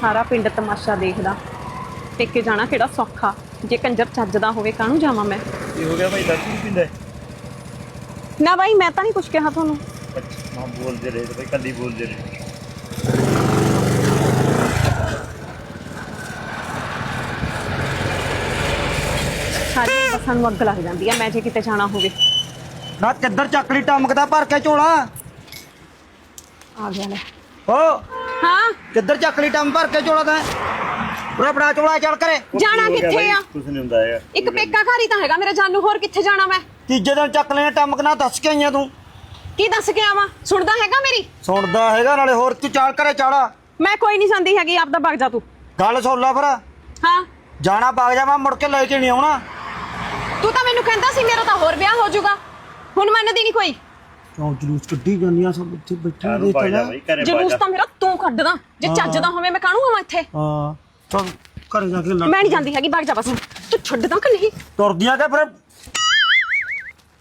ਸਾਰਾ ਪਿੰਡ ਤਮਾਸ਼ਾ ਦੇਖਦਾ। ਟੇਕੇ ਜਾਣਾ ਕਿਹੜਾ ਸੌਖਾ? ਜੇ ਕੰਜਰ ਚੱਜਦਾ ਹੋਵੇ ਕਾਹਨੂੰ ਜਾਵਾਂ ਮੈਂ? ਕੀ ਹੋ ਗਿਆ ਭਾਈ ਦੱਸ ਨਹੀਂ ਪਿੰਦਾ ਨਾ ਬਾਈ ਮੈਂ ਤਾਂ ਨਹੀਂ ਕੁਝ ਕਿਹਾ ਤੁਹਾਨੂੰ। ਅੱਛਾ ਮਾਂ ਬੋਲਦੇ ਰਹੇ ਤੇ ਭਾਈ ਕੱਲੀ ਬੋਲਦੇ ਰਹੇ। ਸਾਰੀ ਬੱਸਾਂ ਨੂੰ ਅੱਗ ਲੱਗ ਜਾਂਦੀ ਆ ਮੈਂ ਜੇ ਕਿਤੇ ਜਾਣਾ ਹੋਵੇ। ਨਾ ਕਿੱਧਰ ਚੱਕਰੀ ਟਮਕਦਾ ਭਰ ਕੇ ਝੋਲਾ? ਆ ਗਿਆ ਲੈ। ਓ ਹਾਂ? ਕਿੱਧਰ ਚੱਕਰੀ ਟਮ ਭਰ ਕੇ ਝੋਲਾ ਤਾਂ? ਬੜਾ ਝੋਲਾ ਚੱਲ ਕਰੇ। ਜਾਣਾ ਕਿੱਥੇ ਆ? ਕੁਝ ਨਹੀਂ ਹੁੰਦਾ ਹੈ ਇੱਕ ਪੇਕਾ ਘਰ ਹੀ ਤਾਂ ਹੈਗਾ ਮੇਰਾ ਜਾਨੂ ਹੋਰ ਕਿੱਥੇ ਜਾਣਾ ਮੈਂ? ਤੀਜੇ ਦਿਨ ਚੱਕ ਲੈਣਾ ਟਮਕ ਨਾ ਦੱਸ ਕੇ ਆਈਆਂ ਤੂੰ। ਕੀ ਦੱਸ ਕੇ ਆਵਾਂ? ਸੁਣਦਾ ਹੈਗਾ ਮੇਰੀ? ਸੁਣਦਾ ਹੈਗਾ ਨਾਲੇ ਹੋਰ ਤੂੰ ਚੱਲ ਕਰੇ ਚਾੜਾ ਮੈਂ ਕੋਈ ਨਹੀਂ ਜਾਂਦੀ ਹੈਗੀ ਆਪਦਾ ਵਗ ਜਾ ਤੂੰ। ਗੱਲ ਸੁਣ ਲੈ ਫਿਰ। ਹਾਂ? ਜਾਣਾ ਬਾਗ ਜਾ ਮੈਂ ਮੁੜ ਕੇ ਲੈ ਕੇ ਨਹੀਂ ਆਉਣਾ। ਤੂੰ ਤਾਂ ਮੈਨੂੰ ਕਹਿੰਦਾ ਸੀ ਮੇਰਾ ਤਾਂ ਹੋਰ ਵਿਆਹ ਹੋ ਜਾਊਗਾ। ਹੁਣ ਮੰਨਦੀ ਨਹੀਂ ਕੋਈ। ਕਿਉਂ ਜਲੂਸ ਕੱਢੀ ਜਾਂਦੀਆਂ ਸਭ ਇੱਥੇ ਬੈਠੇ ਕਾਨੂੰ ਪਾ ਜਾ ਘਰੇ ਜਲੂਸ ਜਾ ਤਾਂ ਮੇਰਾ ਤੂੰ ਕੱਢਦਾ ਜੇ ਚੱਜਦਾ ਹੋਵੇ ਮੈਂ ਕਾਹਨੂੰ ਆਵਾਂ ਇੱਥੇ? ਹਾਂ ਚੱਲ ਘਰੇ ਜਾ ਕੇ ਲੜ ਮੈਂ ਨਹੀਂ ਜਾਂਦੀ ਹੈਗੀ ਵਗ ਜਾ ਬਸ ਤੂੰ ਛੱਡਦਾ ਕਿ ਨਹੀਂ? ਤੁਰਦੀਆਂ ਕਿ ਫਿਰ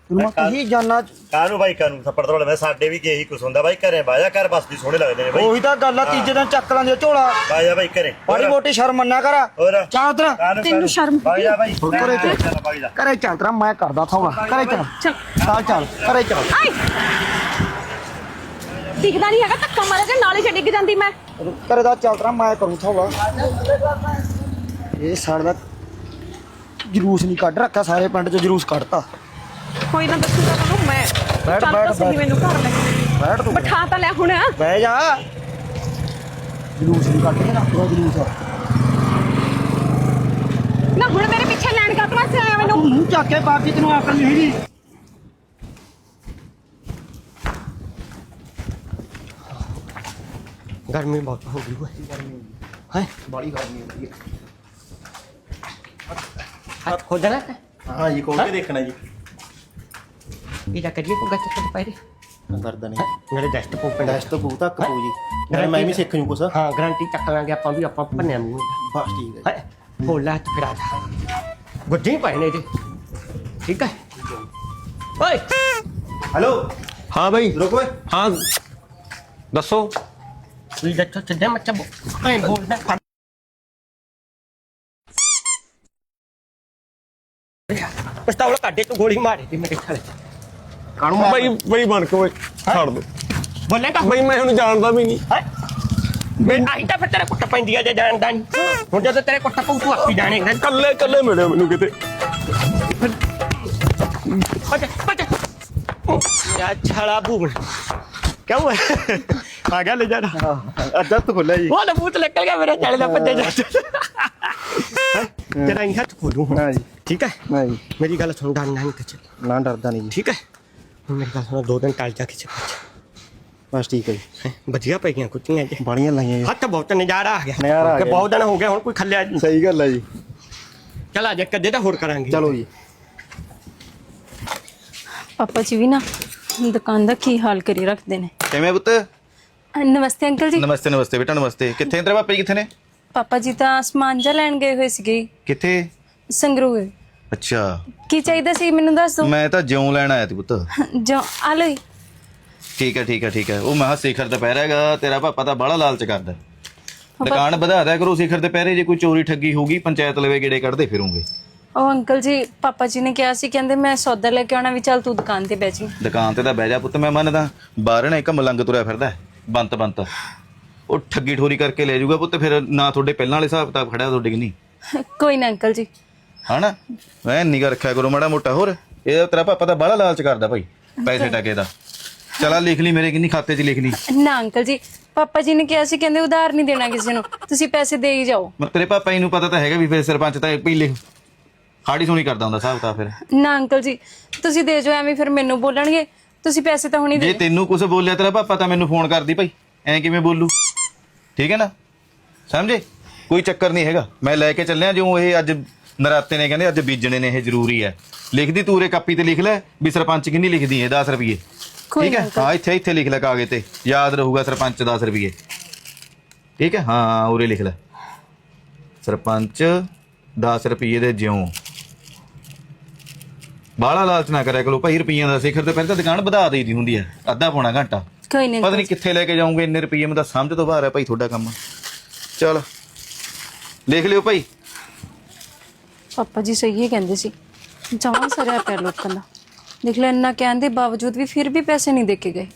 ਮੈਂ ਕਹੀ ਜਾਨਾ। ਕਾਨੂੰ ਭਾਈ ਕਾਨੂੰ ਥੱਪੜ ਤੋੜ ਮੈਂ ਸਾਡੇ ਵੀ ਕੀ ਇਹੀ ਕੁਝ ਹੁੰਦਾ ਭਾਈ ਘਰੇ ਬਾਜਾ ਘਰ ਬਸਦੀ ਸੋਹਣੇ ਲੱਗਦੇ ਨੇ ਭਾਈ ਉਹੀ ਤਾਂ ਗੱਲ ਆ ਤੀਜੇ ਦਿਨ ਚੱਕ ਲਾਂਗੇ ਝੋਲਾ। ਬਾਜਾ ਭਾਈ ਘਰੇ। ਮਾੜੀ ਮੋਟੀ ਸ਼ਰਮ ਮੰਨਿਆ ਕਰ। ਹੋਰ। ਚੱਲ ਉਧਰ ਤੈਨੂੰ ਸ਼ਰਮ ਬਾਜਾ ਹੋਰ ਘਰੇ ਚੱਲ। ਚੱਲ ਬਾਜਾ ਘਰੇ ਚੱਲ ਤੇਰਾ ਮੈਂ ਕਰਦਾ ਥੌਲਾ ਘਰੇ ਚੱਲ। ਚੱਲ ਚੱਲ ਚੱਲ। ਘਰੇ ਚੱਲ। ਆਈ ਦਿਖਦਾ ਨਹੀਂ ਹੈਗਾ ਧੱਕਾ ਮਾਰਿਆ ਜੇ ਨਾਲੇ ਚ ਡਿੱਗ ਜਾਂਦੀ ਮੈਂ। ਘਰੇ ਦਾ ਚੱਲ ਤੇਰਾ ਮੈਂ ਕਰੂੰ ਥੌਲਾ ਇਹ ਸਾਲ ਦਾ ਜਲੂਸ ਨਹੀਂ ਕੱਢ ਰੱਖਿਆ ਸਾਰੇ ਪਿੰਡ 'ਚ ਜਲੂਸ ਕੱਢਤਾ। ਕੋਈ ਨਾ ਦੱਸੂਗਾ ਤੁਹਾਨੂੰ ਮੈਂ ਬੈਠ ਤਾਂ ਸਹੀ ਮੈਨੂੰ ਘਰ ਲੈ ਕੇ। ਬੈਠ ਤੂੰ। ਬਿਠਾ ਤਾਂ ਲੈ ਹੁਣ। ਬਹਿ ਜਾ। ਜਲੂਸ ਨਹੀਂ ਕੱਢ ਕੇ ਨਾ ਪੂਰਾ ਜਲੂਸ ਨਾ ਹੁਣ ਮੇਰੇ ਪਿੱਛੇ ਲੈਣ ਕਾ ਤਮਾਸੇ ਆਇਆ ਮੈਨੂੰ। ਮੂੰਹ ਚੱਕ ਕੇ ਬਾਕੀ ਤੈਨੂੰ ਆਕਲ ਨਹੀਂ ਹੈਗੀ। ਗਰਮੀ ਬਹੁਤ ਹੋ ਗਈ ਓਏ। ਹੈ? ਬਾਲੀ ਗਰਮੀ ਹੁੰਦੀ ਹੈ। ਹੱਥ ਖੋਦਣਾ ਹਾਂ ਜੀ ਕੋਲ ਕੇ ਦੇਖਣਾ ਜੀ। ਇਹਦਾ ਕਰੀਏ ਕੋ ਗੱਤ ਤੇ ਪੈਰੇ ਕਰਦਾ ਨਹੀਂ। ਨਾਲੇ ਡੈਸਟ ਪੂ ਪੈਣਾ ਟੈਸਟ ਪੂ ਤੱਕ ਜੀ। ਨਾਲੇ ਮੈਂ ਵੀ ਸਿੱਖ ਜੂ ਕੁਛ। ਹਾਂ ਗਾਰੰਟੀ ਚੱਕ ਲਾਂਗੇ ਆਪਾਂ ਵੀ ਆਪਾਂ ਭੰਨਿਆ ਮੂੰਹ ਬਸ ਠੀਕ ਹੈ ਹਾਏ ਹੋਲਾ ਫਿਰਾ ਦਾ। ਗੁੱਡੇ ਪਾਏ ਇਹਦੇ। ਠੀਕ ਹੈ? ਓਏ! ਹੈਲੋ ਹਾਂ ਬਾਈ। ਰੁਕ ਓਏ। ਹਾਂ। ਦੱਸੋ। ਤੁਸੀਂ ਦੱਸੋ ਸਿੱਧਾ ਮੱਚਾ ਬੋ ਐ ਬੋਲਦਾ ਫੜ। ਪਸਤਾਵਲਾ ਕੱਢੇ ਤੂੰ ਗੋਲੀ ਮਾਰੇ ਤੇ ਮੇਰੇ ਖਾਲੇ ਕਾਣੂ ਬਈ ਬਈ ਬਣ ਕੇ ਓਏ ਛੱਡ ਦੋ। ਬੋਲੇਗਾ ਬਈ ਮੈਂ ਉਹਨੂੰ ਜਾਣਦਾ ਵੀ ਨਹੀਂ। ਹੈ? ਮੈਂ ਆਈ ਤਾਂ ਫਿਰ ਤੇਰੇ ਕੁੱਟ ਪੈਂਦੀ ਆ ਜੇ ਜਾਣਦਾ ਨਹੀਂ ਹੁਣ ਜਦੋਂ ਤੇਰੇ ਕੁੱਟ ਪਊ ਤੂੰ ਆਪੀ ਜਾਣੇਗਾ ਕੱਲੇ ਕੱਲੇ ਮਿਲਿਆ ਮੈਨੂੰ ਕਿਤੇ। ਬੱਜ ਬੱਜ ਯਾ ਛਾਲਾ ਬੂਣ ਕਿਉਂ ਹੈ ਆ ਗਿਆ ਲੈ ਜਾ ਅੱਧਾ ਤੋਂ ਖੁੱਲਿਆ ਜੀ। ਉਹ ਲਬੂਤ ਨਿਕਲ ਗਿਆ ਮੇਰੇ ਚੱਲ ਦਾ ਪੱਤੇ ਜਾ। ਹੈਂ? ਤੇਰਾ ਇਹ ਖੋਲੂ ਹੁਣ। ਹਾਂ ਜੀ। ਠੀਕ ਹੈ ਨਹੀਂ ਮੇਰੀ ਗੱਲ ਸੁਣ ਡਰ ਨਹੀਂ ਤੇ ਚੱਲ। ਨਾ ਡਰਦਾ ਨਹੀਂ ਜੀ। ਠੀਕ ਹੈ ਮੇਰੀ ਗੱਲ ਸੁਣ ਦੋ ਦਿਨ ਟਲ ਜਾ ਕੇ ਚੱਲ ਬਸ ਠੀਕ ਹੈ ਜੀ। ਹੈਂ, ਵਧੀਆ ਪੈ ਗਈਆਂ ਕੁੱਤੀਆਂ ਜੇ। ਬਾਣੀਆਂ ਲਾਈਆਂ ਜੀ। ਹੱਥ ਬਹੁਤ ਨਜ਼ਾਰਾ ਆ ਗਿਆ। ਨਜ਼ਾਰਾ ਆ ਕਿ ਗਿਆ। ਬਹੁਤ ਦਿਨ ਹੋ ਗਏ ਹੁਣ ਕੋਈ ਖੱਲਿਆ ਨਹੀਂ ਸਹੀ ਗੱਲ ਹੈ ਜੀ। ਚਲ ਆ ਜਾ ਕਦੇ ਤਾਂ ਹੋਰ ਕਰਾਂਗੇ। ਚਲੋ ਜੀ। ਪਾਪਾ ਜੀ ਵੀ ਨਾ ਦੁਕਾਨ ਦਾ ਕੀ ਹਾਲ ਕਰੀ ਰੱਖਦੇ ਨੇ। ਕਿਵੇਂ ਪੁੱਤ? ਨਮਸਤੇ ਅੰਕਲ ਜੀ। ਨਮਸਤੇ ਨਮਸਤੇ ਬੇਟਾ ਨਮਸਤੇ। ਕਿੱਥੇ ਨੇ ਤੇਰੇ ਪਾਪਾ ਜੀ ਕਿੱਥੇ ਨੇ? ਪਾਪਾ ਜੀ ਤਾਂ ਸਮਾਨ ਜਾ ਲੈਣ ਗਏ ਹੋਏ ਸੀਗੇ। ਕਿੱਥੇ? ਸੰਗਰੂਰ। ਅੱਛਾ। ਕੀ ਚਾਹੀਦਾ ਸੀ ਮੈਨੂੰ ਦੱਸ? ਦਿਓ ਮੈਂ ਤਾਂ ਜਿਉਂ ਲੈਣ ਆਇਆ ਸੀ ਪੁੱਤ। ਜੋ ਆ ਲਓ ਜੀ। ਠੀਕ ਹੈ ਠੀਕ ਹੈ ਠੀਕ ਹੈ। ਉਹ ਮਹਾ ਸਿਖਰ ਦੁਪਹਿਰ ਹੈਗਾ ਤੇਰਾ ਪਾਪਾ ਤਾਂ ਬੜਾ ਲਾਲਚ ਕਰਦਾ। ਦੁਕਾਨ ਵਧਾ ਦਿਆ ਕਰੋ ਸਿਖਰ ਦੁਪਹਿਰੇ ਜੇ ਕੋਈ ਚੋਰੀ ਠੱਗੀ ਹੋਊਗੀ ਪੰਚਾਇਤ ਲਵੇ ਗੇੜੇ ਕੱਢਦੇ ਫਿਰੋਂਗੇ। ਉਹ ਅੰਕਲ ਜੀ ਪਾਪਾ ਜੀ ਨੇ ਕਿਹਾ ਸੀ ਕਹਿੰਦੇ ਮੈਂ ਸੌਦਾ ਲੈ ਕੇ ਆਉਣਾ ਵੀ ਚੱਲ ਤੂੰ ਦੁਕਾਨ ਤੇ ਬਹਿ ਜੀ ਦੁਕਾਨ ਤੇ ਤਾਂ ਬਹਿ ਜਾ ਪੁੱਤ ਮੈਂ ਮੰਨਦਾ। ਬਾਹਰ ਨਾ ਇੱਕ ਮਲੰਗ ਤੁਰਿਆ ਫਿਰਦਾ ਹੈ, ਬੰਤ ਬੰਤ। ਉਹ ਠੱਗੀ ਠੋਰੀ ਕਰਕੇ ਲੈ ਜਾਊਗਾ ਪੁੱਤ ਫਿਰ ਨਾ ਤੁਹਾਡੇ ਪਹਿਲਾਂ ਵਾਲੇ ਹਿਸਾਬ ਕਿਤਾਬ ਖੜਿਆ ਤੁਹਾਡੇ ਕਿ ਨਹੀਂ? ਕੋਈ ਨਾ ਅੰਕਲ ਜੀ। ਹਨਾ? ਮੈਂ ਨਿਗਾ ਰੱਖਿਆ ਕਰੋ ਮਾੜਾ ਮੋਟਾ ਹੋਰ। ਇਹ ਤੇਰਾ ਪਾਪਾ ਤਾਂ ਬੜਾ ਲਾਲਚ ਕਰਦਾ ਭਾਈ ਪੈਸੇ ਟਕੇ ਦਾ। ਚਲਾ ਲਿਖ ਲਈ ਮੇਰੇ ਕਿੰਨੀ ਖਾਤੇ 'ਚ ਲਿਖ ਲਈ। ਨਾ ਅੰਕਲ ਜੀ ਪਾਪਾ ਜੀ ਨੇ ਕਿਹਾ ਸੀ ਕਹਿੰਦੇ ਉਧਾਰ ਨਹੀਂ ਦੇਣਾ ਕਿਸੇ ਨੂੰ। ਤੁਸੀਂ ਪੈਸੇ ਦੇ ਹੀ ਜਾਓ। ਮੈਂ ਤੇਰੇ ਪਾਪਾ ਜੀ ਨੂੰ ਪਤਾ ਤਾਂ ਹੈਗਾ ਵੀ ਫਿਰ ਸਰਪੰਚ ਤਾਂ ਪਹਿਲੇ ਹਾੜੀ ਸੋਣੀ ਕਰਦਾ ਹੁੰਦਾ ਹਿਸਾਬ ਤਾਂ ਫਿਰ। ਨਾ ਅੰਕਲ ਜੀ ਤੁਸੀਂ ਦੇ ਜਾਓ ਐਵੇਂ ਫਿਰ ਮੈਨੂੰ ਬੋਲਣਗੇ। ਤੁਸੀਂ ਪੈਸੇ ਤਾਂ ਹੁਣੀ ਜੇ ਦੇ ਤੈਨੂੰ ਕੁਝ ਬੋਲਿਆ ਤੇਰਾ ਪਾਪਾ ਤਾਂ ਮੈਨੂੰ ਫੋਨ ਕਰਦੀ ਭਾਈ। ਐਂ ਕਿਵੇਂ ਬੋਲੂ? ਠੀਕ ਹੈ ਨਾ? ਸਮਝੇ? ਕੋਈ ਚੱਕਰ ਨਹੀਂ ਹੈਗਾ। ਮੈਂ ਲੈ ਕੇ ਚੱਲਿਆ ਜਿਉਂ ਇਹ ਅੱਜ ਨਰਾਤੇ ਨੇ ਕਹਿੰਦੇ ਅੱਜ ਬੀਜਣੇ ਨੇ ਇਹ ਜ਼ਰੂਰੀ ਹੈ। ਲਿਖਦੀ ਤੂਰੇ ਕਾਪੀ ਤੇ ਲਿਖ ਲੈ ਵੀ ਸਰਪੰਚ ਕਿੰਨੀ ਲਿਖਦੀ ਹੈ 10 ਰੁਪਏ ਕੋਈ ਠੀਕ ਹੈ? ਹਾਂ ਇੱਥੇ ਇੱਥੇ ਲਿਖ ਲੈ ਕਾਗਜ਼ ਤੇ। ਯਾਦ ਰਹੂਗਾ ਸਰਪੰਚ 10 ਰੁਪਏ ਠੀਕ ਹੈ? ਹਾਂ ਉਰੇ ਲਿਖ ਲੈ। ਸਰਪੰਚ 10 ਰੁਪਏ ਦੇ ਜਿਉਂ। ਬਾਹਲਾ ਲਾਲਚ ਨਾ ਕਰਿਆ ਕਰੋ। ਭਾਈ ਰੁਪਈਆਂ ਦਾ ਸਿਖਰ ਤੇ ਪਹਿਲਾਂ ਤਾਂ ਦੁਕਾਨ ਵਧਾ ਦੇਈਦੀ ਹੁੰਦੀ ਹੈ। ਅੱਧਾ ਪੌਣਾ ਘੰਟਾ। ਕੋਈ ਨਹੀਂ। ਪਤਾ ਨਹੀਂ ਕਿੱਥੇ ਲੈ ਕੇ ਜਾਓਗੇ ਇੰਨੇ ਰੁਪਈਏ ਮੈਨੂੰ ਤਾਂ ਸਮਝ ਤੋਂ ਬਾਹਰ ਹੈ ਭਾਈ ਤੁਹਾਡਾ ਕੰਮ। ਚਲ। ਦੇਖ ਲਿਓ ਭਾਈ। ਪਾਪਾ ਜੀ ਸਹੀ ਹੀ ਕਹਿੰਦੇ ਸੀ ਜਮਾਂ ਸਰਿਆ ਪਿਆ ਲੋਕਾਂ ਦਾ। ਦੇਖ ਲੈ, ਇੰਨਾ ਕਹਿਣ ਦੇ ਬਾਵਜੂਦ ਵੀ ਫਿਰ ਵੀ ਪੈਸੇ ਨਹੀਂ ਦੇ ਕੇ ਗਏ।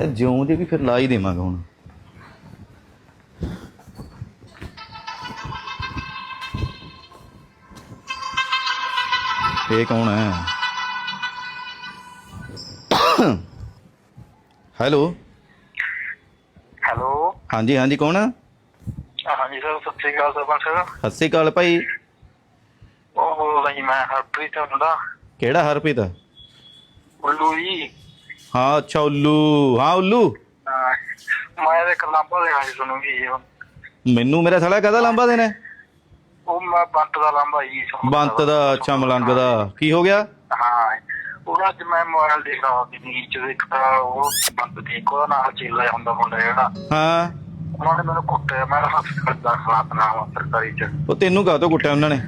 ਇਹ ਜਿਉਂ ਜੇ ਵੀ ਫਿਰ ਲਾ ਹੀ ਦੇਵਾਂਗਾ ਹੁਣ। ਇਹ ਕੌਣ ਹੈ? ਹੈਲੋ। ਹੈਲੋ। ਹਾਂਜੀ ਹਾਂਜੀ ਕੌਣ ਹਾਂਜੀ ਸਰ ਸਤਿ ਸ਼੍ਰੀ ਅਕਾਲ ਸਰਪੰਚ ਸਰ? ਸਤਿ ਸ਼੍ਰੀ ਅਕਾਲ ਭਾਈ। ਉਹ ਬੋਲਦਾ ਜੀ ਮੈਂ ਹਰਪ੍ਰੀਤ ਹੁੰਦਾ ਕਿਹੜਾ ਹਰਪ੍ਰੀਤ? ਉੱਲੂ ਜੀ। ਹਾਂ ਅੱਛਾ ਉੱਲੂ। ਹਾਂ ਉੱਲੂ। ਹਾਂ, ਮੈਂ ਤੇ ਕਲਾਂਬਾ ਦੇ ਆਈ ਤੁਹਾਨੂੰ ਜੀ ਮੈਨੂੰ ਮੇਰਾ ਸਾਲਾ ਕਹਦਾ ਲੰਬਾ ਦੇਣਾ ਹੈ? ਉਹ ਮੈਂ ਬੰਤ ਦਾ ਲਾਂਬਾ ਜੀ ਤੁਹਾਨੂੰ ਬੰਤ ਦਾ ਅੱਛਾ ਮਲੰਗ ਦਾ। ਕੀ ਹੋ ਗਿਆ? ਹਾਂ। ਉਹ ਅੱਜ ਮੈਂ ਮੋਬਾਈਲ ਦੇਖ ਰਿਹਾ ਸੀ ਨੀਚ ਦੇਖਦਾ ਉਹ ਬੰਤ ਦੀ ਕੋਲ ਨਾਲ ਚੇਲਾ ਹੁੰਦਾ ਮੁੰਡਾ ਜਿਹੜਾ। ਹਾਂ। ਉਹਨਾਂ ਨੇ ਮੈਨੂੰ ਕੁੱਟਿਆ ਮੈਂ ਹਸਪਤਾਲ ਦਾ ਖਲਾਤ ਨਾਮ ਸਰਕਾਰੀ ਚ। ਉਹ ਤੈਨੂੰ ਕਾਹਤੋਂ ਕੁੱਟਿਆ ਉਹਨਾਂ ਨੇ?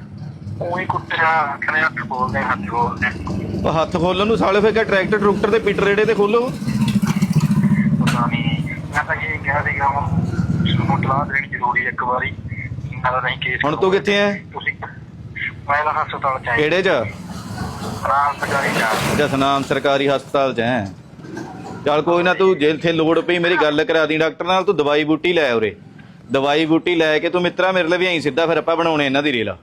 ਉਹੀ ਕੁੱਟਿਆ ਕਹਿੰਦੇ ਹੱਥ ਬੋਲਦੇ ਹੱਥ ਬੋਲਦੇ ਉਹ ਹੱਥ ਖੋਲਣ ਨੂੰ ਸਾਲੇ ਫਿਰ ਕਿਆ ਟਰੈਕਟਰ ਟਰੂਕਟਰ ਤੇ ਪੀਟਰ ਰੇੜੇ ਤੇ ਖੋਲੋ ਪਤਾ ਨਹੀਂ ਮੈਂ ਤਾਂ ਇਹ ਕਿਹਾ ਸੀਗਾ ਹੁਣ ਤੁਹਾਨੂੰ ਤਲਾਹ ਦੇਣੀ ਜ਼ਰੂਰੀ ਹੈ ਇੱਕ ਵਾਰੀ। ਮੈਂ ਤਾਂ ਨਹੀਂ ਕੇਸ ਹੁਣ ਤੂੰ ਕਿੱਥੇ ਐ? ਤੁਸੀਂ ਮੈਂ ਤਾਂ ਹਸਪਤਾਲ ਚ ਆਇਆ। ਕਿਹੜੇ ਚ? ਸਰਕਾਰੀ ਜਾ ਜਸਨਾਮ ਸਰਕਾਰੀ ਹਸਪਤਾਲ ਚ ਹੈ ਚੱਲ ਕੋਈ ਨਾ ਤੂੰ ਜੇ ਇੱਥੇ ਲੋੜ ਪਈ ਮੇਰੀ ਗੱਲ ਕਰਾ ਦੀ ਡਾਕਟਰ ਨਾਲ ਤੂੰ ਦਵਾਈ ਬੂਟੀ ਲੈ ਉਰੇ। ਦਵਾਈ ਬੂਟੀ ਲੈ ਕੇ ਤੂੰ ਮਿੱਤਰਾ ਮੇਰੇ ਲਈ ਵੀ ਆਈ ਸਿੱਧਾ ਫਿਰ ਆਪਾਂ ਬਣਾਉਣੇ ਇਹਨਾਂ ਦੀ ਰੇਲਾ।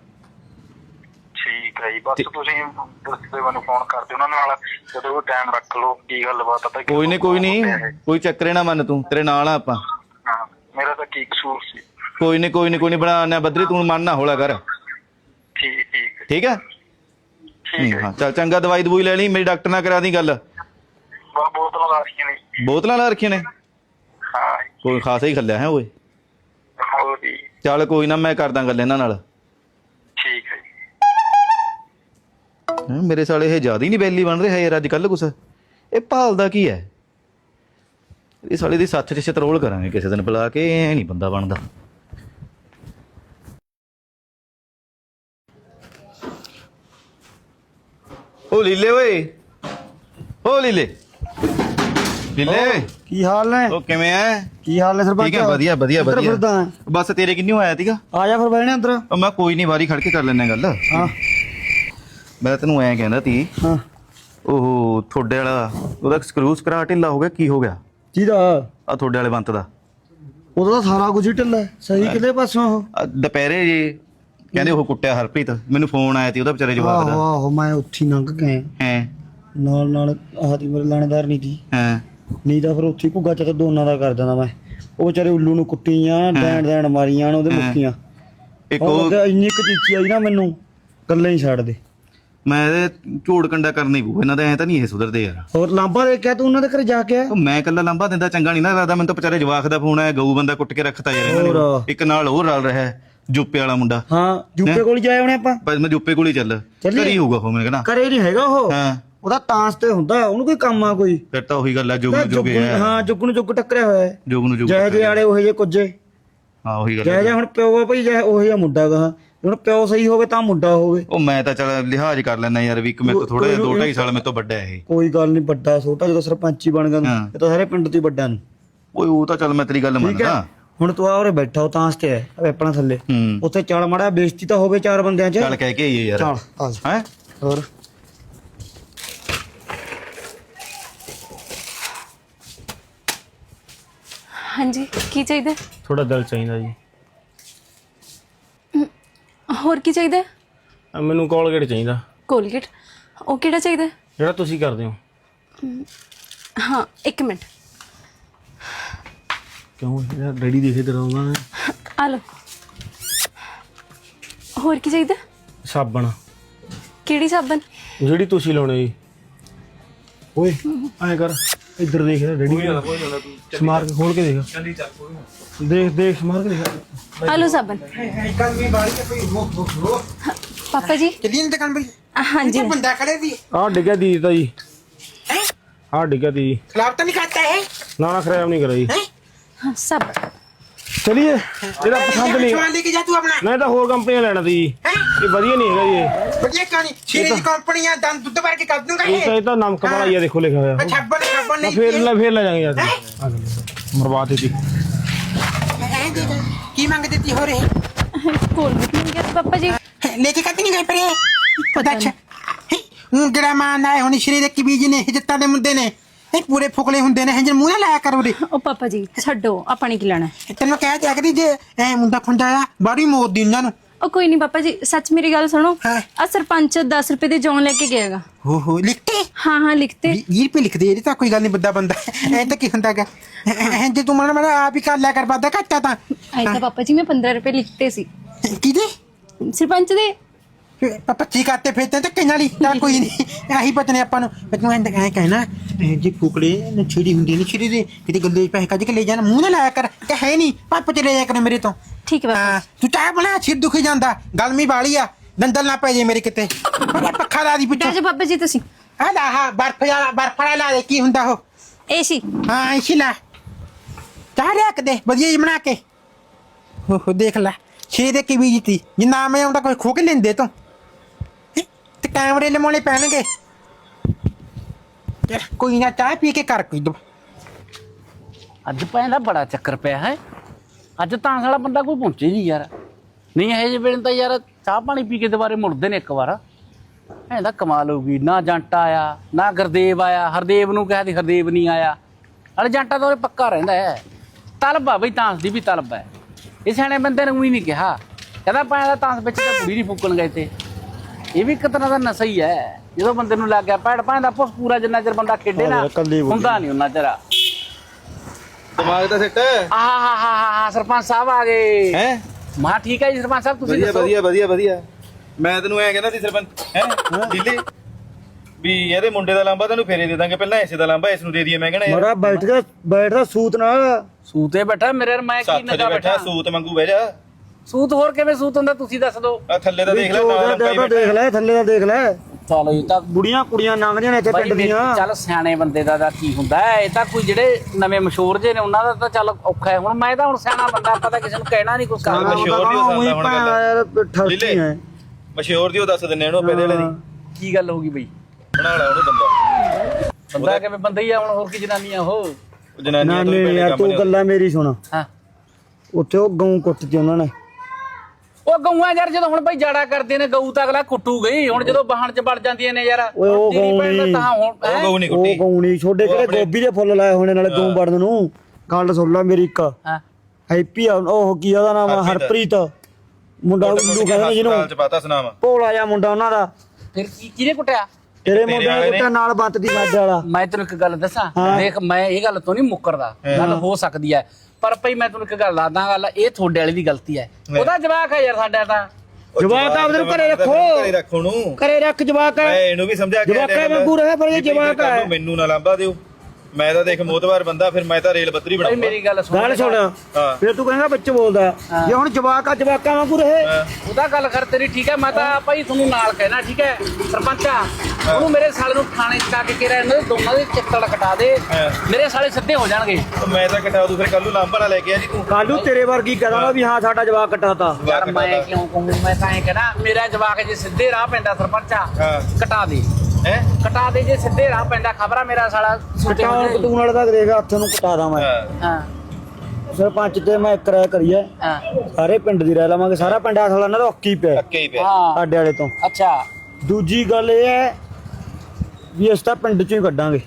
ਠੀਕ ਹੈ ਜੀ ਬਸ ਤੁਸੀਂ ਦੱਸਦੇ ਮੈਨੂੰ ਫੋਨ ਕਰ ਦਿਓ ਉਹਨਾਂ ਨਾਲ ਜਦੋਂ ਟਾਈਮ ਰੱਖ ਲਓ ਕੀ ਗੱਲਬਾਤ ਆ ਤਾਂ ਕੋਈ ਨਹੀਂ ਕੋਈ ਨਹੀਂ ਕੋਈ ਚੱਕਰੇ ਨਾ ਮੰਨ ਤੂੰ ਤੇਰੇ ਨਾਲ ਆ ਆਪਾਂ। ਹਾਂ ਮੇਰਾ ਤਾਂ ਕੀ ਕਸੂਰ ਸੀ। ਕੋਈ ਨਹੀਂ ਕੋਈ ਨਹੀਂ ਕੋਈ ਨਹੀਂ ਬਣਾਣਾ ਬਦਰੀ ਤੂੰ ਮਨ ਨਾ ਹੋਲਾ ਕਰ। ਠੀਕ ਠੀਕ। ਠੀਕ ਹੈ? ਠੀਕ ਹੈ ਹਾਂ ਚੱਲ ਚੰਗਾ ਦਵਾਈ ਦਵਾਈ ਲੈ ਲਈ ਮੇਰੀ ਡਾਕਟਰ ਨਾਲ ਕਰਾ ਦੀ ਗੱਲ। ਬੋਤਲਾਂ ਲਾ ਰਹੀਆਂ ਨੇ। ਬੋਤਲਾਂ ਲਾ ਰੱਖੀਆਂ ਨੇ? ਹਾਂ ਕੋਈ ਖਾਸਾ ਹੀ ਖੱਲਿਆ ਹੈ ਓਏ। ਹੋਰ ਜੀ। ਚੱਲ ਕੋਈ ਨਾ ਮੈਂ ਕਰਦਾ ਗੱਲ ਇਹਨਾਂ ਨਾਲ। ਠੀਕ ਹੈ ਜੀ। ਹੈਂ, ਮੇਰੇ ਸਾਲੇ ਇਹ ਜ਼ਿਆਦਾ ਹੀ ਨਹੀਂ ਬੈਲੀ ਬਣ ਰਿਹਾ ਯਾਰ ਅੱਜ ਕੱਲ ਕੁਛ। ਇਹ ਭਾਲਦਾ ਕੀ ਹੈ? ਇਹ ਸਾਲੇ ਦੀ ਸੱਚ ਚ ਛਤਰੋਲ ਕਰਾਂਗੇ ਕਿਸੇ ਦਿਨ ਬੁਲਾ ਕੇ ਐ ਨਹੀਂ ਬੰਦਾ ਬਣਦਾ। ਓ ਲੀਲੇ ਓਏ। ਓ ਲੀਲੇ। ਲੀਲੇ। ਕੀ ਹਾਲ ਨੇ? ਉਹ ਕਿਵੇਂ ਐ? ਕੀ ਹਾਲ ਨੇ ਸਰਪੰਚ ਠੀਕ ਹੈ ਵਧੀਆ ਵਧੀਆ ਵਧੀਆ। ਫਿਰਦਾ ਹੈ? ਬਸ ਤੇਰੇ ਕਿੰਨੂ ਆਇਆ ਸੀਗਾ? ਆ ਜਾ ਫਿਰ ਬੈਠਣੇ ਅੰਦਰ। ਉਹ ਮੈਂ ਕੋਈ ਨਹੀਂ ਵਾਰੀ ਖੜ ਕੇ ਕਰ ਲੈਣਾ ਗੱਲ। ਹਾਂ। ਮੈਂ ਤੈਨੂੰ ਐਂ ਕਹਿੰਦਾ ਤੀ ਹਾਂ। ਉਹ ਤੁਹਾਡੇ ਵਾਲਾ ਉਹਦਾ ਸਕਰੂਸ ਕਰਾ ਢਿੱਲਾ ਹੋ ਗਿਆ ਕੀ ਹੋ ਗਿਆ? ਜਿਹਦਾ ਆ ਤੁਹਾਡੇ ਵਾਲੇ ਬੰਤ ਦਾ। ਉਹਦਾ ਤਾਂ ਸਾਰਾ ਕੁਝ ਹੀ ਢਿੱਲਾ ਹੈ। ਸਹੀ ਕਿਤੇ ਪਾਸੋਂ ਉਹ। ਆਹ ਦੁਪਹਿਰੇ ਜੀ ਕਹਿੰਦੇ ਉਹ ਕੁੱਟਿਆ ਹਰਪ੍ਰੀਤ ਮੈਨੂੰ ਫੋਨ ਆਇਆ ਤੀ ਉਹਦਾ ਵਿਚਾਰੇ ਜਵਾਬ ਆਹੋ ਦਾ। ਆਹੋ ਮੈਂ ਉੱਥੇ ਹੀ ਲੰਘ ਗਿਆ ਹੈ? ਨਾਲ ਨਾਲ ਆਹ ਦੀ ਮੇਰੇ ਲਾਣੇਦਾਰ ਨਹੀਂ ਦੀ। ਹੈ? ਨਹੀਂ ਤਾਂ ਫਿਰ ਉੱਥੇ ਹੀ ਚੱਕ ਦੋਨਾਂ ਦਾ ਕਰ ਦਿੰਦਾ ਮੈਂ। ਉਹ ਵਿਚਾਰੇ ਉੱਲੂ ਨੂੰ ਕੁੱਟੀਆਂ ਡੈਣ ਡੈਣ ਮਾਰੀਆਂ ਉਹਦੇ ਮੁੱਕੀਆਂ ਇੱਕ ਉਹ ਇੰਨੀ ਕੁ ਚੀਚੀ ਆਈ ਨਾ ਮੈਨੂੰ ਕੱਲੇ ਹੀ ਛੱਡ ਦੇ। ਮੈਂ ਇਹਦੇ ਝੋੜ ਕੰਡਾ ਕਰਨੀ ਪਊ ਇਹਨਾਂ ਦਾ ਐ ਤਾਂ ਨਹੀਂ ਇਹ ਸੁਧਰਦੇ ਯਾਰ। ਹੋਰ ਲਾਂਬਾ ਦੇ ਕੇ ਤੂੰ ਉਹਨਾਂ ਦੇ ਘਰੇ ਜਾ ਕੇ ਆਇਆ? ਉਹ ਮੈਂ ਇਕੱਲਾ ਲੰਬਾ ਦਿੰਦਾ ਚੰਗਾ ਨਹੀਂ ਨਾ ਲੱਗਦਾ ਮੈਨੂੰ ਤਾਂ ਵਿਚਾਰੇ ਜਵਾਕ ਦਾ ਫੋਨ ਆਇਆ ਗਊ ਬੰਦਾ ਕੁੱਟ ਕੇ ਰੱਖਤਾ ਯਾਰ ਇਹਨਾਂ ਨੇ। ਹੋਰ। ਇੱਕ ਨਾਲ ਹੋਰ ਰਲ ਰਿਹਾ ਹੈ, ਜੁੱਪੇ ਵਾਲਾ ਮੁੰਡਾ। ਹਾਂ ਜੂਪੇ ਕੋਲ ਜਾਏ ਉਹਨੇ ਆਪਾਂ। ਬਸ ਮੈਂ ਜੁੱਪੇ ਕੋਲ ਹੀ ਚੱਲ। ਚੱਲੀਏ? ਕਰੀ ਹੋਊਗਾ ਉਹ ਮੈਨੂੰ ਕਹਿੰਦਾ ਘਰੇ ਨਹੀਂ ਹੈਗਾ ਉਹ? ਹਾਂ। ਉਹਦਾ ਤਾਂਸ ਤੇ ਹੁੰਦਾ ਉਹਨੂੰ ਕੋਈ ਕੰਮ ਆ ਕੋਈ? ਫਿਰ ਤਾਂ ਉਹੀ ਗੱਲ ਹੈ ਜੁਗ ਨੂੰ ਜੁਗੇ ਹੈ ਹਾਂ ਜੁੱਗ ਨੂੰ ਜੁੱਗ ਟੱਕਰਿਆ ਹੋਇਆ ਹੈ। ਜੁਗ ਨੂੰ ਜੁਗ ਜੈ ਜੇ ਵਾਲੇ ਉਹੇ ਜੇ ਕੁਝੇ ਹਾਂ ਉਹੀ ਗੱਲ ਜੈ ਹੈ ਜੈ ਹੁਣ ਪਿਓ ਆ ਭਈ ਜੈ ਉਹੇ ਜਿਹਾ ਮੁੰਡਾ ਗਾ। ਹੁਣ ਪਿਓ ਸਹੀ ਹੋਵੇ ਤਾਂ ਮੁੰਡਾ ਹੋਵੇ। ਉਹ ਮੈਂ ਤਾਂ ਚਲ ਲਿਹਾਜ਼ ਕਰ ਲੈਣਾ ਯਾਰ ਵੀ ਇੱਕ ਮੇਰੇ ਤੋਂ ਥੋੜਾ ਜਿਹਾ ਕੋਈ- ਦੋ ਢਾਈ ਸਾਲ ਮੇਰੇ ਤੋਂ ਵੱਡਾ ਹੈ ਇਹ। ਕੋਈ ਗੱਲ ਨਹੀਂ ਵੱਡਾ ਛੋਟਾ ਜਦੋਂ ਸਰਪੰਚੀ ਬਣ ਗਿਆ ਹਾਂ। ਇਹ ਤਾਂ ਸਾਰੇ ਪਿੰਡ ਤੋਂ ਹੀ ਵੱਡਾ ਨੂੰ। ਓਏ ਉਹ ਤਾਂ ਚੱਲ ਮੈਂ ਤੇਰੀ ਗੱਲ ਠੀਕ ਮੰਨਦਾ। ਹੈ ਹੁਣ ਤੂੰ ਆ ਉਰੇ ਬੈਠਾ ਹੋ ਤੇ ਹੈ ਆ ਆਪਣਾ ਥੱਲੇ। ਹੂੰ। ਉੱਥੇ ਚੱਲ ਮੜਾ ਬੇਇੱਜ਼ਤੀ ਤਾਂ ਹੋਵੇ ਚਾਰ ਬੰਦਿਆਂ 'ਚ। ਚੱਲ ਕਹਿ ਕੇ ਆਈਏ ਯਾਰ। ਚੱਲ ਆ ਜਾ। ਹੈ? ਹੋਰ? ਹਾਂਜੀ ਕੀ ਚਾਹੀਦਾ? ਹੈ? ਥੋੜਾ ਦਿਲ ਚਾਹੀਦਾ ਜੀ। ਹੋਰ ਕੀ ਚਾਹੀਦਾ? ਹੈ? ਅਹ ਮੈਨੂੰ ਕੋਲਗੇਟ ਚਾਹੀਦਾ। ਕੋਲਗੇਟ? ਉਹ ਕਿਹੜਾ ਚਾਹੀਦਾ? ਹੈ? ਜਿਹੜਾ ਤੁਸੀਂ ਕਰਦੇ ਹੋ ਹਾਂ ਇੱਕ ਮਿੰਟ। ਕਿਉਂ? ਇਹਦਾ ਡੈਡੀ ਦੇਖੇ ਤੇ ਰਹੂੰਗਾ ਆ ਲਓ। ਹੋਰ ਕੀ ਚਾਹੀਦਾ? ਸਾਬਣ। ਕਿਹੜੀ ਸਾਬਣ? ਜਿਹੜੀ ਤੁਸੀਂ ਲਾਉਣੇ ਜੀ ਓਏ ਐਂ ਕਰ ਇੱਧਰ ਦੇਖ ਡੈਡੀ। ਸਮਾਰ ਕੇ ਖੋਲ ਕੇ ਦੇਖ। ਦੇਖ ਦੇਖ ਸਮਾਰ ਕੇ ਦੇਖ। ਆ ਲਓ ਸਾਬਣ। ਪਾਪਾ ਜੀ? ਚੱਲੀਏ ਦੁਕਾਨ ਬਈ। ਹਾਂਜੀ ਬੰਦਾ ਖੜੇ ਵੀ ਆਹ ਡਿੱਗਿਆ ਦੀ ਤਾਂ ਜੀ। ਆਹ ਡਿੱਗਿਆ ਦੀ ਖਰਾਬ ਤਾਂ ਨਹੀਂ ਖਾਤਾ ਹੈ ਨਾ ਨਾ ਖਰਾਬ ਨਹੀਂ ਕਰਾਈ। ਹਾਂ, ਸਾਬਣ ਚਲਿਏ। ਇਹਦਾ ਪਸੰਦ ਨਹੀਂ। ਸਮਾਨ ਲੈ ਕੇ ਜਾ ਤੂੰ ਆਪਣਾ। ਮੈਂ ਤਾਂ ਹੋਰ ਕੰਪਨੀਆਂ ਲੈਣਾ ਸੀ? ਇਹ ਵਧੀਆ ਨਹੀਂ ਹੈਗਾ ਜੀ। ਇਹ ਵਧੀਆ ਕਹਾਣੀ ਸ਼ੀਰੇ ਦੀ ਕੰਪਨੀ ਆ ਦੰਦ ਦੁੱਧ ਭਰ ਕੇ ਕਰ ਦੂੰਗਾ ਇਹ ਤਾਂ ਇਹ। ਤਾਂ ਨਮਕ ਵਾਲਾ ਹੀ ਆ ਦੇਖੋ ਲਿਖਿਆ ਹੋਇਆ। ਅੱਛਾ ਬਣ ਬਣ ਨਾ ਨਹੀਂ ਫੇਰ ਲੈ ਫੇਰ ਲੈ ਜਾਾਂਗੇ ਯਾਰ। ਮਰਵਾ ਦਿੱਤੀ ਐਂ ਦੇ ਦੇ। ਕੀ ਮੰਗ ਦਿੱਤੀ ਹੋ ਰਹੇ ਕੋਲ ਵੀ ਮੰਗਿਆ ਸੀ ਪਾਪਾ ਜੀ। ਲੈ ਕੇ ਕੱਟ ਨਹੀਂ ਗਏ ਪਰੇ ਪਤਾ ਅੱਛਾ। ਉਹ ਜਿਹੜਾ ਮਾਂ ਆਏ ਹੁਣ ਸ਼ੀਰੇ ਦੇ ਕੀ ਬੀਜ ਨੇ ਇਹ ਜੱਟਾਂ ਦੇ ਮੁੰਡੇ ਨੇ। ਇਹ ਪੂਰੇ ਫੁਕਲੇ ਹੁੰਦੇ ਨੇ ਹੰਜਰ ਮੂੰਹ ਨਾ ਲਾਇਆ ਕਰੋ ਰੇ ਉਹ ਪਾਪਾ ਜੀ ਛੱਡੋ ਆਪਾਂ ਨੇ ਕੀ ਲੈਣਾ ਹੈ? ਤੈਨੂੰ ਕਹਿ ਤੇ ਅਗਰੀ ਜੇ ਐ ਮੁੰਡਾ ਖੁੰਡਾ ਆ ਬਾੜੀ ਮੋੜ ਦੀ ਉਹਨਾਂ ਨੂੰ। ਉਹ ਕੋਈ ਨਹੀਂ ਪਾਪਾ ਜੀ ਸੱਚ ਮੇਰੀ ਗੱਲ ਸੁਣੋ। ਹਾਂ। ਆ ਸਰਪੰਚ 10 ਰੁਪਏ ਦੇ ਜੌਨ ਲੈ ਕੇ ਗਿਆਗਾ ਹੋ ਹੋ ਲਿਖਤੇ? ਹਾਂ ਹਾਂ ਲਿਖਤੇ। 20 ਰੁਪਏ ਲਿਖਦੇ ਇਹਦੇ ਤਾਂ ਕੋਈ ਗੱਲ ਨਹੀਂ ਬੱਦਾ ਬੰਦਾ। ਐ ਤਾਂ ਕੀ ਹੁੰਦਾਗਾ ਐ ਜੇ ਤੂੰ ਮਨ ਮਨ ਆਪ ਹੀ ਕਰ ਲਿਆ ਕਰ ਬਾਦਾ ਘੱਟਾ ਤਾਂ। ਐ ਤਾਂ ਪਾਪਾ ਜੀ ਮੈਂ 15 ਰੁਪਏ ਲਿਖਤੇ ਸੀ। ਕਿਹਦੇ? ਸਰਪੰਚ ਦੇ। ਪੱਚੀ ਕਾਤੇ ਫੇਤੇ ਤੇ ਕਿੰਨਾ ਲਈ ਤਾਂ ਕੋਈ ਨਹੀਂ ਆਹੀ ਪਤਨੇ ਆਪਾਂ ਨੂੰ। ਪਰ ਤੂੰ ਐਂ ਐਂ ਕਹਿਣਾ ਇਹ ਜੇ ਫੁਕੜੇ ਨਛੜੀ ਹੁੰਦੀ ਨਛੜੀ ਦੇ ਕਿਤੇ ਗੱਲੇ ਚ ਪੈਸੇ ਕੱਢ ਕੇ ਲੈ ਜਾਣਾ ਮੂੰਹ ਨਾ ਲਾਇਆ ਕਰ। ਕਿ ਹੈ ਨਹੀਂ ਪਾਪ ਚ ਲੈ ਜਾ ਕਰ ਮੇਰੇ ਤੋਂ। ਠੀਕ ਹੈ ਹਾਂ ਤੂੰ ਚਾਹ ਬਣਾ ਛਿਰ ਦੁਖੀ ਜਾਂਦਾ। ਗਲਮੀ ਵਾਲੀ ਆ ਦੰਦਲ ਨਾ ਪੈ ਜੇ ਮੇਰੇ ਕਿਤੇ। ਬੜਾ ਪੱਖਾ ਲਾ ਦੀ ਪਿੱਛੇ। ਬੈਠ ਜਾ ਪਾਪਾ ਜੀ ਤੁਸੀਂ। ਆ ਲਾ ਹਾਂ ਬਰਫ ਵਾਲਾ ਬਰਫ ਵਾਲਾ ਲਾ ਦੇ ਕੀ ਹੁੰਦਾ ਉਹ? ਏਸੀ ਹਾਂ ਇਸੇ ਲਾ। ਚਾਹ ਰੱਖ ਦੇ ਵਧੀਆ ਜੀ ਬਣਾ ਕੇ। ਹੋ ਹੋ ਦੇਖ ਲੈ। ਛੇ ਦੇ ਕੀ ਬੀਜਤੀ ਜੇ ਨਾ ਮੈਂ ਆਉਂਦਾ ਕੋਈ ਖੋ ਕੇ ਲੈਂਦੇ ਤੂੰ? ਤੇ। ਕੈਮਰੇ ਲਮਾਉਣੇ ਪੈਣਗੇ। ਯਾਰ, ਕੋਈ ਨਾ ਚਾਹ ਪੀ ਕੇ ਕਰ ਕੋਈ ਦੋ। ਅੱਜ ਭੈਣ ਦਾ ਬੜਾ ਚੱਕਰ ਪਿਆ ਹੈ। ਅੱਜ ਤਾਂ ਸਾਲਾ ਬੰਦਾ ਕੋਈ ਪਹੁੰਚੇ ਨਹੀਂ ਯਾਰ। ਨਹੀਂ ਇਹ ਜਿਹੇ ਵੇਲੇ ਤਾਂ ਯਾਰ ਚਾਹ ਪਾਣੀ ਪੀ ਕੇ ਦੁਬਾਰੇ ਮੁੜਦੇ ਨੇ ਇੱਕ ਵਾਰ। ਭੈਣ ਦਾ ਕਮਾਲ ਹੋ ਗਈ ਨਾ ਜੰਟਾ ਆਇਆ ਨਾ ਗੁਰਦੇਵ ਆਇਆ। ਹਰਦੇਵ ਨੂੰ ਕਿਹਾ ਸੀ ਹਰਦੇਵ ਨਹੀਂ ਆਇਆ। ਅਰੇ ਜੰਟਾ ਤਾਂ ਉਹ ਪੱਕਾ ਰਹਿੰਦਾ ਹੈ। ਤਲਬ ਆ ਬਈ ਤਾਂਸ ਦੀ ਵੀ ਤਲਬ ਹੈ। ਇਸ ਸਿਆਣੇ ਬੰਦੇ ਨੇ ਵੀ ਨਹੀਂ ਕਿਹਾ। ਕਹਿੰਦਾ ਭੈਣ ਦਾ ਤਾਂਸ ਵਿੱਚ ਤਾਂ ਕੁੜੀ ਨਹੀਂ ਫੂਕਣ ਗਏ ਤੇ ਇਹ ਵੀ ਇੱਕ ਤਰ੍ਹਾਂ ਦਾ ਨਸ਼ਾ ਹੀ ਹੈ। ਜਦੋਂ ਬੰਦੇ ਨੂੰ ਲੱਗ ਗਿਆ ਭੈਣ ਦਾ ਪੁੱਸ ਪੂਰਾ ਜਿੰਨਾ ਚਿਰ ਬੰਦਾ ਖੇਡੇ ਨਾ। ਹੁੰਦਾ ਨਹੀਂ ਉਹਨਾਂ ਚਿਰ। ਦਿਮਾਗ ਦਾ ਸਿੱਟ ਆਹ ਸਰਪੰਚ ਸਾਹਿਬ ਆ ਗਏ। ਹੈ? ਮਾ ਠੀਕ ਹੈ ਜੀ ਸਰਪੰਚ ਸਾਹਿਬ ਤੁਸੀਂ ਵਧੀਆ ਦੱਸੋ। ਵਧੀਆ ਵਧੀਆ ਵਧੀਆ। ਮੈਂ ਤੈਨੂੰ ਐ ਕਹਿੰਦਾ ਸੀ ਸਰਪੰਚ ਹੈ? ਢਿੱਲੇ? ਵੀ ਇਹਦੇ ਮੁੰਡੇ ਦਾ ਲਾਂਬਾ ਤੈਨੂੰ ਫੇਰੇ ਦੇ ਦਾਂਗੇ ਪਹਿਲਾਂ ਇਸੇ ਦਾ ਲਾਂਬਾ ਇਸ ਨੂੰ ਦੇ ਦਈਏ ਮੈਂ ਕਹਿੰਦਾ ਯਾਰ ਮਰਾ ਬੈਠ ਕੇ ਬੈਠਦਾ ਸੂਤ ਨਾਲ। ਸੂਤੇ ਬੈਠਾ ਮੇਰੇ ਮੈਂ ਕੀ ਸੱਥ 'ਚ ਨਗਾ ਬੈਠਾ ਬੈਠਾ? ਸੂਤ ਮੰਗੂ ਬਹਿ ਜਾ। ਸੂਤ ਹੋਰ ਕਿਵੇਂ ਸੂਤ ਹੁੰਦਾ ਤੁਸੀਂ ਦੱਸ ਦਿਓ। ਆ ਥੱਲੇ ਦਾ ਦੇਖ ਲੈ ਨਾਲ ਲੰਬਾ ਹੀ ਦੇਖ ਬੈਠਾ ਲੈ ਥੱਲੇ ਦਾ ਦੇਖ ਲੈ। ਚਲੋ ਇਹ ਤਾਂ ਬੁੜੀਆਂ ਕੁੜੀਆਂ ਲੰਘਦੀਆਂ ਨੇ ਇੱਥੇ ਪਿੰਡ ਦੀਆਂ। ਚੱਲ ਸਿਆਣੇ ਬੰਦੇ ਦਾ ਤਾਂ ਕੀ ਹੁੰਦਾ ਹੈ ਇਹ ਤਾਂ ਕੋਈ ਜਿਹੜੇ ਨਵੇਂ ਮਸ਼ਹੂਰ ਜੇ ਨੇ ਉਹਨਾਂ ਦਾ ਤਾਂ ਚੱਲ ਔਖਾ ਹੈ। ਹੁਣ ਮੈਂ ਤਾਂ ਹੁਣ ਸਿਆਣਾ ਬੰਦਾ ਪਤਾ ਕਿਸੇ ਨੂੰ ਕਹਿਣਾ ਨਹੀਂ ਹਾਂ, ਕਰਨਾ। ਮਸ਼ਹੂਰ ਦੀ ਉਹ ਉਹੀ ਸਾਡਾ ਹੁਣ ਗੱਲ। ਲੀਲੇ ਹੈ। ਮਸ਼ਹੂਰ ਦੀ ਉਹ ਦੱਸ ਦਿੰਨੇ ਉਹਨੂੰ ਪਹਿਲੇ ਵਾਲੇ ਦੀ। ਕੀ ਗੱਲ ਹੋ ਗਈ ਬਈ? ਬਣਾ ਲੈ ਉਹਨੂੰ ਬੰਦਾ। ਬੰਦਾ ਕਿਵੇਂ ਬੰਦਾ ਹੀ ਆ ਹੁਣ ਹੋਰ ਕੀ ਜਨਾਨੀ ਆ ਉਹ? ਉਹ ਜਨਾਨੀਆਂ ਨਾ ਤੋਂ ਵੀ ਨਹੀਂ ਪਹਿਲੇ ਯਾਰ ਤੂੰ ਗੱਲਾਂ ਮੇਰੀ ਸੁਣ। ਹਾਂ। ਉੱਥੇ ਉਹ ਗਊ ਕੁੱਟਤੀ ਉਹਨਾਂ ਨੇ। ਉਹ ਗਊਆਂ ਯਾਰ ਜਦੋਂ ਹੁਣ ਬਈ ਜਾੜਾ ਕਰਦੇ ਨੇ ਗਊ ਤਾਂ ਅਗਲਾ ਕੁੱਟੂ ਗਈ। ਹੁਣ ਜਦੋਂ ਬਾਹਣ ਚ ਵੜ ਜਾਂਦੀਆਂ ਨੇ ਯਾਰ ਓਏ ਉਹ ਤੇਰੀ ਗਊ ਭੈਣ ਦਾ ਨਹੀਂ। ਤਾਂ ਹੁਣ ਉਹ ਹੈਂ? ਗਊ ਨਹੀਂ ਉਹ ਕੁੱਟੀ ਗਊ ਨਹੀਂ। ਛੋਡੇ ਕਿਹੜੇ ਗੋਭੀ ਦੇ ਫੁੱਲ ਲਾਏ ਹੋਣੇ ਨਾਲੇ ਗਊ ਵੜਨ ਨੂੰ। ਗੱਲ ਸੁਣ ਲੈ ਮੇਰੀ ਇੱਕ। ਹਾਂ। ਹੈਪੀ ਆ ਉਹ ਕੀ ਉਹਦਾ ਨਾਮ? ਆ ਹਰਪ੍ਰੀਤ। ਮੁੰਡਾ ਉੱਲੂ ਕਹਿੰਦੇ ਨੇ ਹਸਪਤਾਲ ਜਿਹਨੂੰ ਚ ਪਾਤਾ ਸੁਨਾਮ ਭੋਲਾ ਜਿਹਾ ਮੁੰਡਾ ਉਹਨਾਂ ਦਾ। ਫਿਰ ਕੀ ਕਿਹਨੇ ਕੁੱਟਿਆ? ਤੇਰੇ ਮੁੰਡੇ ਵਾਲੇ ਨੇ। ਕੁੱਟਿਆ ਨਾਲ ਬੰਤ ਦੀ ਮੱਝ ਵਾਲਾ। ਮੈਂ ਤੈਨੂੰ ਇੱਕ ਗੱਲ ਦੱਸਾਂ। ਹਾਂ। ਦੇਖ ਮੈਂ ਇਹ ਗੱਲ ਤੋਂ ਨਹੀਂ ਮੁੱਕਰਦਾ। ਗੱਲ ਹੋ ਸਕਦੀ ਹੈ। ਪਰ ਭਈ ਮੈਂ ਤੈਨੂੰ ਇੱਕ ਗੱਲ ਦੱਸਦਾ ਗੱਲ ਇਹ ਤੁਹਾਡੇ ਵਾਲੀ ਦੀ ਗਲਤੀ ਹੈ। ਉਹਦਾ ਜਵਾਕ ਹੈ ਯਾਰ ਸਾਡਾ ਤਾਂ। ਜਵਾਕ ਆਪਦੇ ਨੂੰ ਘਰੇ ਰੱਖੋ। ਘਰੇ ਰੱਖੋ ਨੂੰ ਕਰੇ ਰੱਖ ਜਵਾਕ ਮੈਂ ਇਹਨੂੰ ਵੀ ਸਮਝਾ ਕੇ ਜਵਾਕਾਂ ਆਇਆ ਵਾਂਗੂ ਰਹੇ ਪਰ ਇਹ ਜਵਾਕ ਹੈ। ਮੈਨੂੰ ਨਾ ਲਾਂਬਾ ਦਿਓ। ਮੈਂ ਤਾਂ ਦੇਖ ਮੋਤਵਾਰ ਬੰਦਾ ਫਿਰ ਮੈਂ ਤਾਂ ਰੇਲ ਬੱਤਰੀ ਭਈ ਬਣਾਉਂਗਾ ਮੇਰੀ ਗੱਲ ਸੁਣ ਗੱਲ ਸੁਣ। ਹਾਂ। ਫਿਰ ਤੂੰ ਕਹਿੰਦਾ ਬੱਚ ਬੋਲਦਾ। ਜੇ ਹੁਣ ਜਵਾਕ ਆ ਜਵਾਕਾਂ ਵਾਂਗੂ ਰਹੇ। ਉਹਦਾ ਗੱਲ ਕਰ ਤੇਰੀ ਠੀਕ ਹੈ ਮੈਂ ਤਾਂ ਭਾਈ ਤੁਹਾਨੂੰ ਨਾਲ ਕਹਿਣਾ ਠੀਕ ਹੈ? ਸਰਪੰਚਾ ਉਹਨੂੰ ਮੇਰੇ ਸਾਲੇ ਨੂੰ ਥਾਣੇ ਚ ਕੇ ਕਿਹਾ ਇਹਨਾਂ ਦੇ ਦੋਨਾਂ ਦੇ ਚਿੱਤੜ ਕਟਾ ਦੇ। ਮੇਰੇ ਸਾਲੇ ਸਿੱਧੇ ਹੋ ਜਾਣਗੇ। ਮੈਂ ਤਾਂ ਕਟਾ ਦੂ ਫਿਰ ਕੱਲ ਨੂੰ ਲਾਂਬਾ ਨਾ ਲੈ ਕੇ ਆ ਜੀ ਤੂੰ। ਕਾਲੂ ਤੇਰੇ ਵਰਗੀ ਕਰਾਂਗਾ ਵੀ ਹਾਂ ਸਾਡਾ ਜਵਾਕ ਕਟਾਤਾ। ਯਾਰ ਮੈਂ ਕਿਉਂ ਕਹੂੰ? ਮੈਂ ਤਾਂ ਇਹ ਕਹਿਣਾ ਮੇਰਾ ਜਵਾਕ ਜੇ ਸਿੱਧੇ ਰਾਹ ਪੈਂਦਾ ਸਰਪੰਚਾ। ਕਟਾ ਦੇ। ਹੈ? ਕਟਾ ਦੇ ਜੇ ਸਿੱਧੇ ਰਾਹ ਪੈਂਦਾ ਖਬਰਾ ਮੇਰਾ ਸਾਲਾ ਕਟਾਉਣ। ਕਟੂਣ ਵਾਲੇ ਦਾ ਦੇਖ ਹੱਥ ਨੂੰ ਕਟਾਦਾ ਮੈਂ। ਹਾਂ। ਸਰਪੰਚ ਤੇ ਮੈਂ ਇੱਕ ਰਾਇ ਕਰੀਏ। ਹਾਂ। ਸਾਰੇ ਪਿੰਡ ਦੀ ਰਾਇ ਲਵਾਂਗੇ ਸਾਰਾ ਪਿੰਡ ਆਸਲਾ ਇਹਨਾਂ ਦਾ ਹੱਕੀ ਪਿਆ। ਅੱਕੇ ਹੀ ਪਿਆ। ਹਾਂ। ਸਾਡੇ ਵਾਲੇ ਤੋਂ। ਅੱਛਾ। ਦੂਜੀ ਗੱਲ ਇਹ ਹੈ ਵੀ ਇਸ ਤਾਂ ਪਿੰਡ ਚੋਂ ਹੀ ਕੱਢਾਂਗੇ।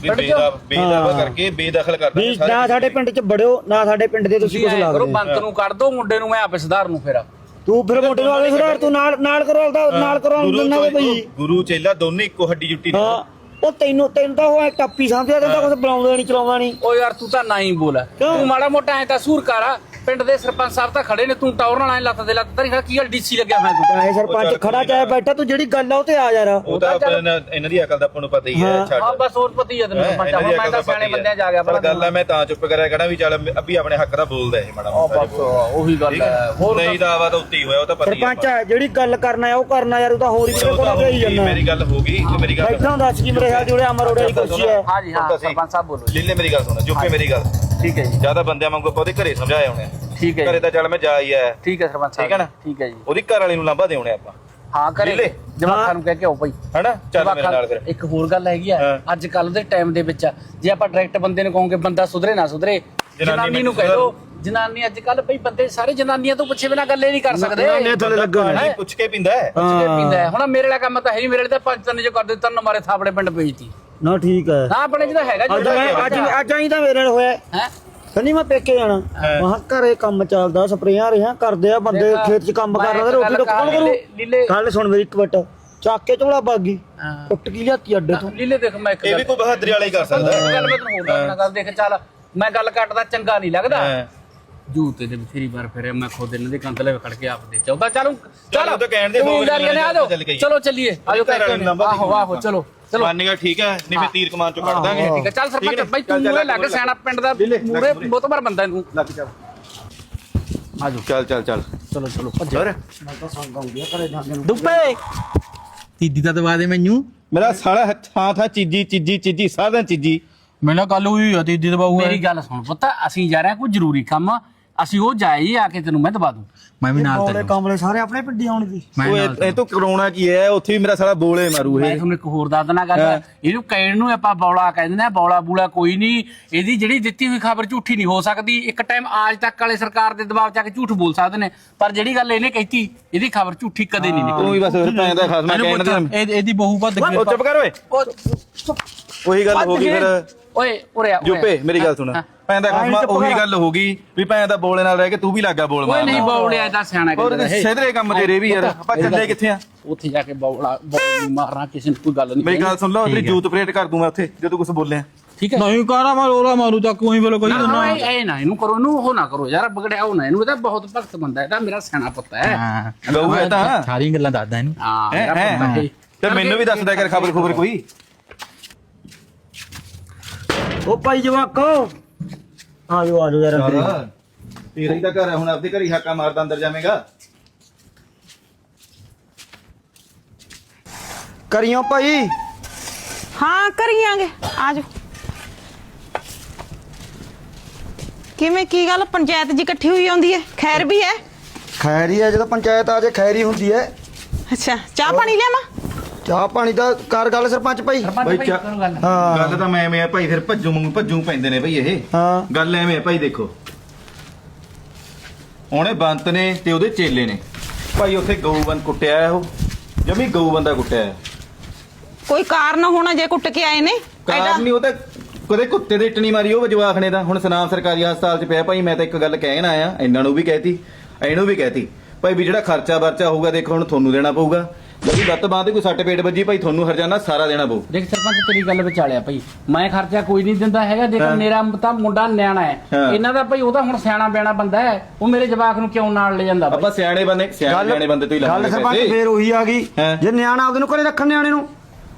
ਵੀ ਬੇਦਾਵਾ ਹਾਂ। ਕਰਕੇ ਬੇਦਖਲ ਕਰ ਵੀ ਦਾਂਗੇ ਨਾ ਸਾਡੇ ਪਿੰਡ ਚ ਬੜਿਓ ਨਾ ਸਾਡੇ ਪਿੰਡ ਦੇ ਤੁਸੀਂ ਤੁਸੀਂ ਕੁਝ ਐਂ ਕਰੋ ਲੱਗਦੇ। ਬੰਤ ਨੂੰ ਕੱਢ ਦੋ ਮੁੰਡੇ ਨੂੰ ਮੈਂ ਆਪੇ ਸੁਧਾਰ ਨੂੰ ਫੇਰ। ਤੂੰ ਫਿਰ ਮੋਟੇ ਤੂੰ ਨਾਲ ਨਾਲ ਕਰਵਾਉਂਦਾ ਨਾਲ ਕਰਵਾਉਣ ਗੁਰੂ ਦਿੰਦਾ ਚੋ- ਬਈ। ਗੁਰੂ ਚੇਲਾ ਦੋਨੇ ਇੱਕੋ ਹੱਡੀ ਜੁੱਟੀ ਨੇ। ਹਾਂ। ਉਹ ਤੈਨੂੰ ਤੈਨੂੰ ਤਾਂ ਉਹ ਟੱਪੀ ਸਮਝਿਆ ਤੈਨੂੰ ਤਾਂ ਕੁਝ ਬੁਲਾਉਂਦਾ ਨਹੀਂ ਚਲਾਉਂਦਾ ਨਹੀਂ ਓ ਯਾਰ ਤੂੰ ਤਾਂ ਨਾ ਹੀ ਬੋਲ। ਕਿਉਂ? ਤੂੰ ਮਾੜਾ ਮੋਟਾ ਐ ਤਾਂ ਸੂਰ ਕਰ। ਆ। ਪਿੰਡ ਦੇ ਸਰਪੰਚ ਸਾਹਿਬ ਤਾਂ ਖੜੇ ਨੇ ਤੂੰ ਟੌਰ ਨਾਲ ਐ ਲੱਤ ਦੇ ਲੱਤ ਤਰੀ ਖੜਾ ਕੀ ਗੱਲ ਡੀਸੀ ਲੱਗਿਆ ਹੋਇਆ ਤੂੰ? ਚਾਹੇ ਸਰਪੰਚ ਖੜਾ ਚਾਹੇ ਬੈਠਾ ਤੂੰ ਜਿਹੜੀ ਗੱਲ ਆ ਉਹ ਤੇ ਆ ਯਾਰ। ਉਹ ਤਾਂ ਆਪਾਂ ਇਹਨਾਂ- ਇਹਨਾਂ ਦੀ ਅਕਲ ਦਾ ਆਪਾਂ ਨੂੰ ਪਤਾ ਹੀ ਹੈ ਹਾਂ। ਛੱਡ। ਹਾਂ ਬਸ ਹੋਰ ਪਤੀ ਜਦ ਹੈਂ, ਸਰਪੰਚ ਇਹਨਾਂ ਦੀ ਹੁਣ ਮੈਂ ਅਕਲ ਤਾਂ ਦਾ ਸਿਆਣੇ ਹੀ ਬੰਦਿਆਂ ਜਾ ਗਿਆ ਪਰ ਗੱਲ ਹੈ ਮੈਂ ਤਾਂ ਚੁੱਪ ਕਰਿਆ ਕਹਣਾ ਵੀ ਚੱਲ ਅੱਬੀ ਆਪਣੇ ਹੱਕ ਦਾ ਬੋਲਦਾ ਇਹ ਮਾੜਾ ਮੋਟਾ। ਬਸ ਉਹੀ ਗੱਲ ਠੀਕ ਹੈ ਹੈ। ਹੋਰ ਨਹੀਂ ਤਾਂ ਆਵਾ ਤਾਂ ਉੱਤੇ ਹੀ ਹੋਇਆ ਉਹ ਤਾਂ ਪਤਾ ਹੀ ਹੈ ਸਰਪੰਚ ਆ, ਜਿਹੜੀ ਗੱਲ ਕਰਨਾ ਹੈ ਉਹ ਕਰਨਾ ਯਾਰ ਉਹ ਤਾਂ ਹੋਰ ਹੀ ਕਿਤੇ ਕੋਲ ਜਾਂਦਾ ਮੇਰੀ ਗੱਲ ਹੋ ਗਈ ਤੇ ਮੇਰੀ ਗੱਲ ਬੈਠਾ ਹੁੰਦਾ ਸੀ ਮੇਰੇ ਹਾਲ ਜੁੜੇ ਅਮਰ ਉਹਦੇ ਦੀ ਕੁਰਸੀ ਹੈ। ਹਾਂ ਜੀ ਹਾਂ ਹੁਣ। ਸਰਪੰਚ ਸਾਹਿਬ ਬੋਲੋ ਜੀ। ਲੀਲੇ ਮੇਰੀ ਗੱਲ ਸੁਣ ਜੁੱਪੇ ਮੇਰੀ ਗੱਲ ਠੀਕ ਹੈ ਜੀ। ਜ਼ਿਆਦਾ ਬੰਦਿਆਂ ਵਾਂਗੂ ਆਪਾਂ ਉਹਦੇ ਘਰੇ ਸਮਝਾਏ ਆ। ਠੀਕ ਹੈ ਘਰੇ ਜੀ ਤਾਂ ਚੱਲ ਮੈਂ ਜਾ ਹੀ ਆਇਆ। ਠੀਕ ਹੈ ਸਰਪੰਚ ਸਾਹਿਬ ਠੀਕ ਹੈ ਨਾ? ਠੀਕ ਹੈ ਜੀ। ਉਹਦੀ ਘਰ ਵਾਲੀ ਨੂੰ ਲਾਂਭਾ ਦੇਉਣੇ ਆਪਾਂ। ਹਾਂ ਕਰੇ ਲੀਲੇ? ਨੂੰ ਕਹਿ ਕੇ ਆਓ ਭਾਈ। ਹਨਾ? ਚੱਲ ਮੇਰੇ ਨਾਲ ਫਿਰ। ਇੱਕ ਹੋਰ ਗੱਲ ਹੈਗੀ ਆ। ਹਾਂ। ਅੱਜ ਕੱਲ ਦੇ ਟਾਈਮ ਦੇ ਵਿੱਚ ਜੇ ਆਪਾਂ ਡਾਇਰੈਕਟ ਬੰਦੇ ਨੂੰ ਕਹੋਗੇ ਬੰਦਾ ਸੁਧਰੇ ਨਾ ਸੁਧਰੇ ਜਨਾਨੀ ਨੂੰ ਕਹਿ ਦੋ ਜਨਾਨੀ ਅੱਜ ਕੱਲ ਭਈ ਬੰਦੇ ਸਾਰੇ ਜਨਾਨੀਆਂ ਤੋਂ ਪੁੱਛੇ ਬਿਨਾ ਗੱਲੇ ਨਹੀਂ ਕਰ ਸਕਦੇ। ਜਨਾਨੀਆਂ ਥੱਲੇ ਲੱਗੇ ਹੋਏ ਨੇ। ਨਹੀਂ ਪੁੱਛ ਕੇ ਪਿੰਦਾ ਹੈ। ਪੁੱਛ ਕੇ ਪੀਂਦਾ ਹੈ। ਹੁਣ ਮੇਰੇ ਵਾਲਾ ਕੰਮ ਤਾਂ ਹੈ ਨਹੀਂ ਮੇਰੇ ਵਾਲੇ ਤਾਂ ਪੰਜ ਤਿੰਨ ਜੋ ਕਰਦੇ ਤਨ ਮਾਰੇ ਥਾਪੜੇ ਪਿੰਡ ਵੇਚਤੀ ਨਾ ਠੀਕ ਹੈ। ਨਾ ਆਪਣੇ ਜਿਹਦਾ ਹੈਗਾ ਅੱਜ ਮੈਂ- ਅੱਜ ਅੱਜ ਆਈ ਤਾਂ ਮੇਰੇ ਨਾਲ ਹੋਇਆ। ਹੈ? ਕਹਿੰਦੀ ਮੈਂ ਪੇਕੇ ਜਾਣਾ। ਮਹਾਂ ਘਰੇ ਕੰਮ ਚੱਲਦਾ ਸਪਰੇਆਂ ਰਿਆਂ ਕਰਦੇ ਆ ਬੰਦੇ ਦੇਖ, ਖੇਤ 'ਚ ਕੰਮ ਮੈਂ ਕਰ ਰਹੇ ਇੱਕ ਰੋਟੀ ਗੱਲ ਟੁੱਕ ਕੌਣ ਕਰ ਕਰੂ। ਲੀਲੇ- ਲੀਲੇ- ਗੱਲ ਸੁਣ ਮੇਰੀ ਇੱਕ ਮਿੰਟ। ਚੱਕ ਕੇ ਝੋਲਾ ਬਾਗੀ ਹਾਂ। ਟੁੱਟ ਲਿਆਤੀ ਅੱਡੇ ਤੋਂ? ਲੀਲੇ ਦੇਖ ਮੈਂ ਇੱਕ ਇਹ ਵੀ ਕੋਈ ਬਹਾਦਰੀ ਵਾਲਾ ਹੀ ਕਰ ਸਕਦਾ। ਗੱਲ ਮੈਂ ਤੈਨੂੰ ਹੋਰ ਦੱਸਣਾ ਗੱਲ ਦੇਖ ਚੱਲ ਮੈਂ ਗੱਲ ਕੱਟਦਾ ਚੰਗਾ ਨਹੀਂ ਲੱਗਦਾ। ਹਾਂ। ਜੂਤੇ ਦੇ ਬਥੇਰੀ ਵਾਰ ਫਿਰ ਮੈਂ ਖੁਦ ਇਹਨਾਂ ਦੇ ਕੰਧ ਲੈ ਖੜ ਕੇ ਆਪ ਦੇ ਚੌਦਾ ਚਲੂ ਚੱਲ ਉਹ ਤਾਂ ਕਹਿਣ ਦੇ ਜਾਓ। ਚੱਲ ਚੱਲੀਏ। ਆਜੋ ਆਹੋ ਆਹੋ ਚਲੋ ਚਲੋ। ਮੰਨ ਗਿਆ ਠੀਕ ਹੈ ਨਹੀਂ ਫਿਰ ਤੀਰ ਕਮਾਨ ਚੋਂ ਕੱਢ ਦਾਂਗੇ। ਠੀਕ ਹੈ। ਚੱਲ ਸਰਪੰਚ ਬਾਈ ਤੂੰ ਮੂਰੇ ਲੱਗ ਸਿਆਣਾ ਪਿੰਡ ਦਾ ਮੂਰੇ ਬਹੁਤ ਵਾਰ ਬੰਦਾ ਤੂੰ ਲੱਗ ਚੱਲ ਆਜੋ। ਚੱਲ ਚੱਲ ਚੱਲ। ਚਲੋ ਚਲੋ ਭੱਜੋ। ਮੈਂ ਤਾਂ ਸੰਗ ਆਉਂਦੀ ਆ ਘਰੇ ਜਾਂਦੇ ਨੂੰ। ਦੁੱਪੇ। ਤੀਦੀ ਤਾਂ ਦਵਾ ਦੇ ਮੈਨੂੰ। ਮੇਰਾ ਸਾਲਾ ਥਾਂ ਥਾਂ ਚੀਜੀ ਚੀਜੀ ਚੀਜੀ ਸਾਧਨ ਚੀਜੀ। ਮੇਰੇ ਗੱਲ ਹੋਈ ਆ ਤੀਦੀ ਦਵਾਊ ਮੇਰੀ ਗੱਲ ਸੁਣ ਪੁੱਤ ਅਸੀਂ ਜਾ ਰਹੇ ਹਾਂ ਕੋਈ ਜ਼ਰੂਰੀ ਕੰਮ। ਆ, ਅਸੀਂ ਉਹ ਜਾਈ ਆ ਕੇ ਤੈਨੂੰ ਮੈਂ ਦਵਾ ਦੂੰ। ਮੈਂ ਵੀ ਨਾਲ ਬੋਲੇ ਤੈਨੂੰ। ਕਮਲੇ ਸਾਰੇ ਆਪਣੇ ਪਿੰਡੀ ਆਉਣ ਦੀ। ਮੈਂ ਓਏ ਨਾਲ ਇਹ ਤੋਂ ਕਰੋਨਾ ਕੀ ਹੈ? ਉੱਥੇ ਵੀ ਮੇਰਾ ਸਾਲਾ ਬੋਲੇ ਮਾਰੂ ਮੈਂ ਇਹ ਤੁਹਾਨੂੰ ਇੱਕ ਹੋਰ ਦੱਸ ਦੇਣਾ ਗੱਲ। ਇਹਨੂੰ ਕਹਿਣ ਨੂੰ ਆਪਾਂ ਬੌਲਾ ਕਹਿ ਦਿੰਦੇ ਆ ਬੌਲਾ ਬੂਲਾ ਕੋਈ ਨਹੀਂ। ਇਹਦੀ ਜਿਹੜੀ ਦਿੱਤੀ ਹੋਈ ਖਬਰ ਝੂਠੀ ਨਹੀਂ ਹੋ ਸਕਦੀ। ਇੱਕ ਟਾਈਮ ਆਜ ਤੱਕ ਵਾਲੇ ਸਰਕਾਰ ਦੇ ਦਬਾਅ ਚ ਆ ਕੇ ਝੂਠ ਬੋਲ ਸਕਦੇ ਨੇ। ਪਰ ਜਿਹੜੀ ਗੱਲ ਇਹਨੇ ਕਹਿਤੀ ਇਹਦੀ ਖਬਰ ਝੂਠੀ ਕਦੇ ਨਹੀਂ ਨਿਕਲੀ ਤੂੰ ਵੀ ਬਸ ਫਿਰ ਪੈਂਦਾ ਖਾਸ ਮੈਂ ਕਹਿਣ ਦੇ ਇਹ ਇਹਦੀ ਬਹੂ ਵੱਧ ਗਈ ਉਹ ਚੁੱਪ ਕਰ ਓਏ। ਉਹੀ ਗੱਲ ਹੋ ਗਈ ਫਿਰ। ਓਏ ਉਰੇ ਆ। ਜੁੱਪੇ ਮੇਰੀ ਗੱਲ ਸੁਣ। ਹਾਂ। ਪੈਂਦਾ ਖਾਸ ਉਹੀ ਗੱਲ ਹੋ ਗਈ ਵੀ ਪੈਂਦਾ ਬੋਲੇ ਨਾਲ ਰਹਿ ਕੇ ਤੂੰ ਵੀ ਲੱਗਾ ਬੋਲ ਓਏ ਨਹੀਂ ਬੌਲਿਆ ਦਾ ਸਿਆਣਾ ਕਹਿੰਦਾ। ਇਹ। ਸਿਧਰੇ ਕੰਮ ਤੇਰੇ ਵੀ ਯਾਰ ਆਪਾਂ ਚੱਲੇ ਕਿੱਥੇ ਆ? ਉੱਥੇ ਜਾ ਕੇ ਬੌਲਾ ਬੌਲ ਨਹੀਂ ਮਾਰਨਾ ਕਿਸੇ ਨੂੰ ਕੋਈ ਗੱਲ ਨਹੀਂ ਮੇਰੀ ਗੱਲ ਸੁਣ ਲਓ ਤੇਰੀ ਜੂਤ ਪਰੇਡ ਕਰ ਦੂੰ ਮੈਂ ਉੱਥੇ ਜੇ ਤੂੰ ਕੁਝ ਬੋਲਿਆ। ਠੀਕ ਹੈ। ਨਹੀਂ ਕਰਾ ਮੈਂ ਰੋਲਾ ਮਾਰੂ ਤਾਂ ਕੋਈ ਵੇਲੇ ਕੋਈ ਨਾ ਨਾ। ਇਹ ਨਾ ਇਹਨੂੰ ਕਰੋ ਇਹਨੂੰ ਉਹ ਨਾ ਕਰੋ ਯਾਰ ਬਗੜਿਆ ਉਹ ਨਾ ਇਹਨੂੰ ਇਹ ਤਾਂ ਬਹੁਤ ਭਗਤ ਬੰਦਾ ਹੈ ਇਹ ਤਾਂ ਮੇਰਾ ਸਿਆਣਾ ਪੁੱਤ ਹੈ। ਹਾਂ। ਗਊ ਹੈ ਤਾਂ। ਸਾਰੀਆਂ ਗੱਲਾਂ ਦੱਸਦਾ ਇਹਨੂੰ। ਹਾਂ ਹੈ ਮੇਰਾ ਪੁੱਤ ਹੈ ਹੈ। ਤੇ ਮੈਨੂੰ ਵੀ ਦੱਸ ਦਿਆ ਕਰ ਖਬਰ ਖਬਰ ਕੋਈ। ਉਹ ਭਾਈ ਜਵਾਕੋ। ਆਜੋ ਆਜੋ ਯਾਰ ਅੰਦਰ ਹੀ। ਤੇਰਾ ਹੀ ਤਾਂ ਘਰ ਹੈ ਹੁਣ ਆਪਦੇ ਘਰ ਹੀ ਹਾਕਾ ਮਾਰਦਾ ਅੰਦਰ ਜਾਵੇਂਗਾ। ਕਰੀਓ ਭਾਈ। ਹਾਂ ਕਰੀਆਂਗੇ। ਆਜੋ। ਕਿਵੇਂ ਕੀ ਗੱਲ? ਪੰਚਾਇਤ ਜੀ ਇਕੱਠੀ ਹੋਈ ਆਉਂਦੀ ਹੈ। ਖੈਰ ਵੀ ਹੈ। ਖੈਰੀ ਹੈ ਜਦੋਂ ਪੰਚਾਇਤ ਆ ਜੇ ਖੈਰੀ ਹੁੰਦੀ ਹੈ। ਅੱਛਾ ਚਾਹ ਪਾਣੀ ਲਿਆਵਾਂ? ਚਾਹ ਪਾਣੀ ਦਾ ਕਰ ਗੱਲ ਸਰਪੰਚ ਭਾਈ। ਸਰਪੰਚ ਭਾਈ ਚਾ- ਕਰੋ ਗੱਲ। ਹਾਂ। ਗੱਲ ਤਾਂ ਮੈਂ ਐਵੇਂ ਆ ਭਾਈ ਫਿਰ ਭੱਜੂ ਮੰਗੂ ਭੱਜੂ ਪੈਂਦੇ ਨੇ ਭਾਈ ਇਹ। ਹਾਂ। ਗੱਲ ਐਵੇਂ ਆ ਭਾਈ ਦੇਖੋ। ਉਹਨੇ ਬੰਤ ਨੇ ਤੇ ਉਹਦੇ ਚੇਲੇ ਨੇ। ਭਾਈ ਉੱਥੇ ਗਊ ਬੰਦ ਕੁੱਟਿਆ ਉਹ। ਜਮੀ ਗਊ ਬੰਦਾ ਕੁੱਟਿਆ ਕੋਈ ਕਾਰਨ ਹੋਣਾ ਜੇ ਕੁੱਟ ਕੇ ਆਏ ਨੇ? ਕਾਰ ਨਹੀਂ ਉਹ ਤਾਂ ਕਦੇ ਕੁੱਤੇ ਦੇ ਟਣੀ ਮਾਰੀ ਉਹ ਜਵਾਖਣੇ ਦਾ। ਹੁਣ ਸਨਾਮ ਸਰਕਾਰੀ ਹਸਪਤਾਲ 'ਚ ਪਿਆ ਭਾਈ ਮੈਂ ਤਾਂ ਇੱਕ ਗੱਲ ਕਹਿਣ ਆਇਆ ਇਹਨਾਂ ਨੂੰ ਵੀ ਕਹਿਤੀ ਇਹਨੂੰ ਵੀ ਕਹਿਤੀ। ਭਾਈ ਵੀ ਜਿਹੜਾ ਖਰਚਾ ਵਰਚਾ ਹੋਊਗਾ ਦੇਖੋ ਹੁਣ ਤੁਹਾਨੂੰ ਦੇਣਾ ਪਊਗਾ। ਜਿਹੜੀ ਲੱਤ ਬਾਂਹ ਤੇ ਕੋਈ ਸੱਟ ਪੇਟ ਵੱਜੀ ਭਾਈ ਤੁਹਾਨੂੰ ਹਰਜਾਨਾ ਸਾਰਾ ਦੇਣਾ ਪਊ। ਦੇਖ ਸਰਪੰਚ ਤੇਰੀ ਗੱਲ ਵਿਚਾਲਿਆ ਭਾਈ। ਮੈਂ ਖਰਚਾ ਕੋਈ ਨਹੀਂ ਦਿੰਦਾ ਹੈਗਾ ਦੇਖ ਮੇਰਾ ਤਾਂ ਮੁੰਡਾ ਨਿਆਣਾ ਹੈ। ਹਾਂ। ਇਹਨਾਂ ਦਾ ਭਾਈ ਉਹਦਾ ਹੁਣ ਸਿਆਣਾ ਬਿਆਣਾ ਬੰਦਾ ਹੈ। ਉਹ ਮੇਰੇ ਜਵਾਕ ਨੂੰ ਕਿਉਂ ਨਾਲ ਲੈ ਜਾਂਦਾ ਭਾਈ? ਆਪਾਂ ਸਿਆਣੇ ਬੰਦੇ ਸਿਆਣੇ ਬੰਦੇ ਤੋਂ ਹੀ ਗੱਲ ਸਰਪੰਚ ਪੈਸੇ। ਫੇਰ ਉਹੀ ਆ ਗਈ। ਹਾਂ। ਜੇ ਨਿਆਣਾ ਆਪਦੇ ਨੂੰ ਘਰੇ ਰੱਖਣ ਨਿਆਣੇ ਨੂੰ।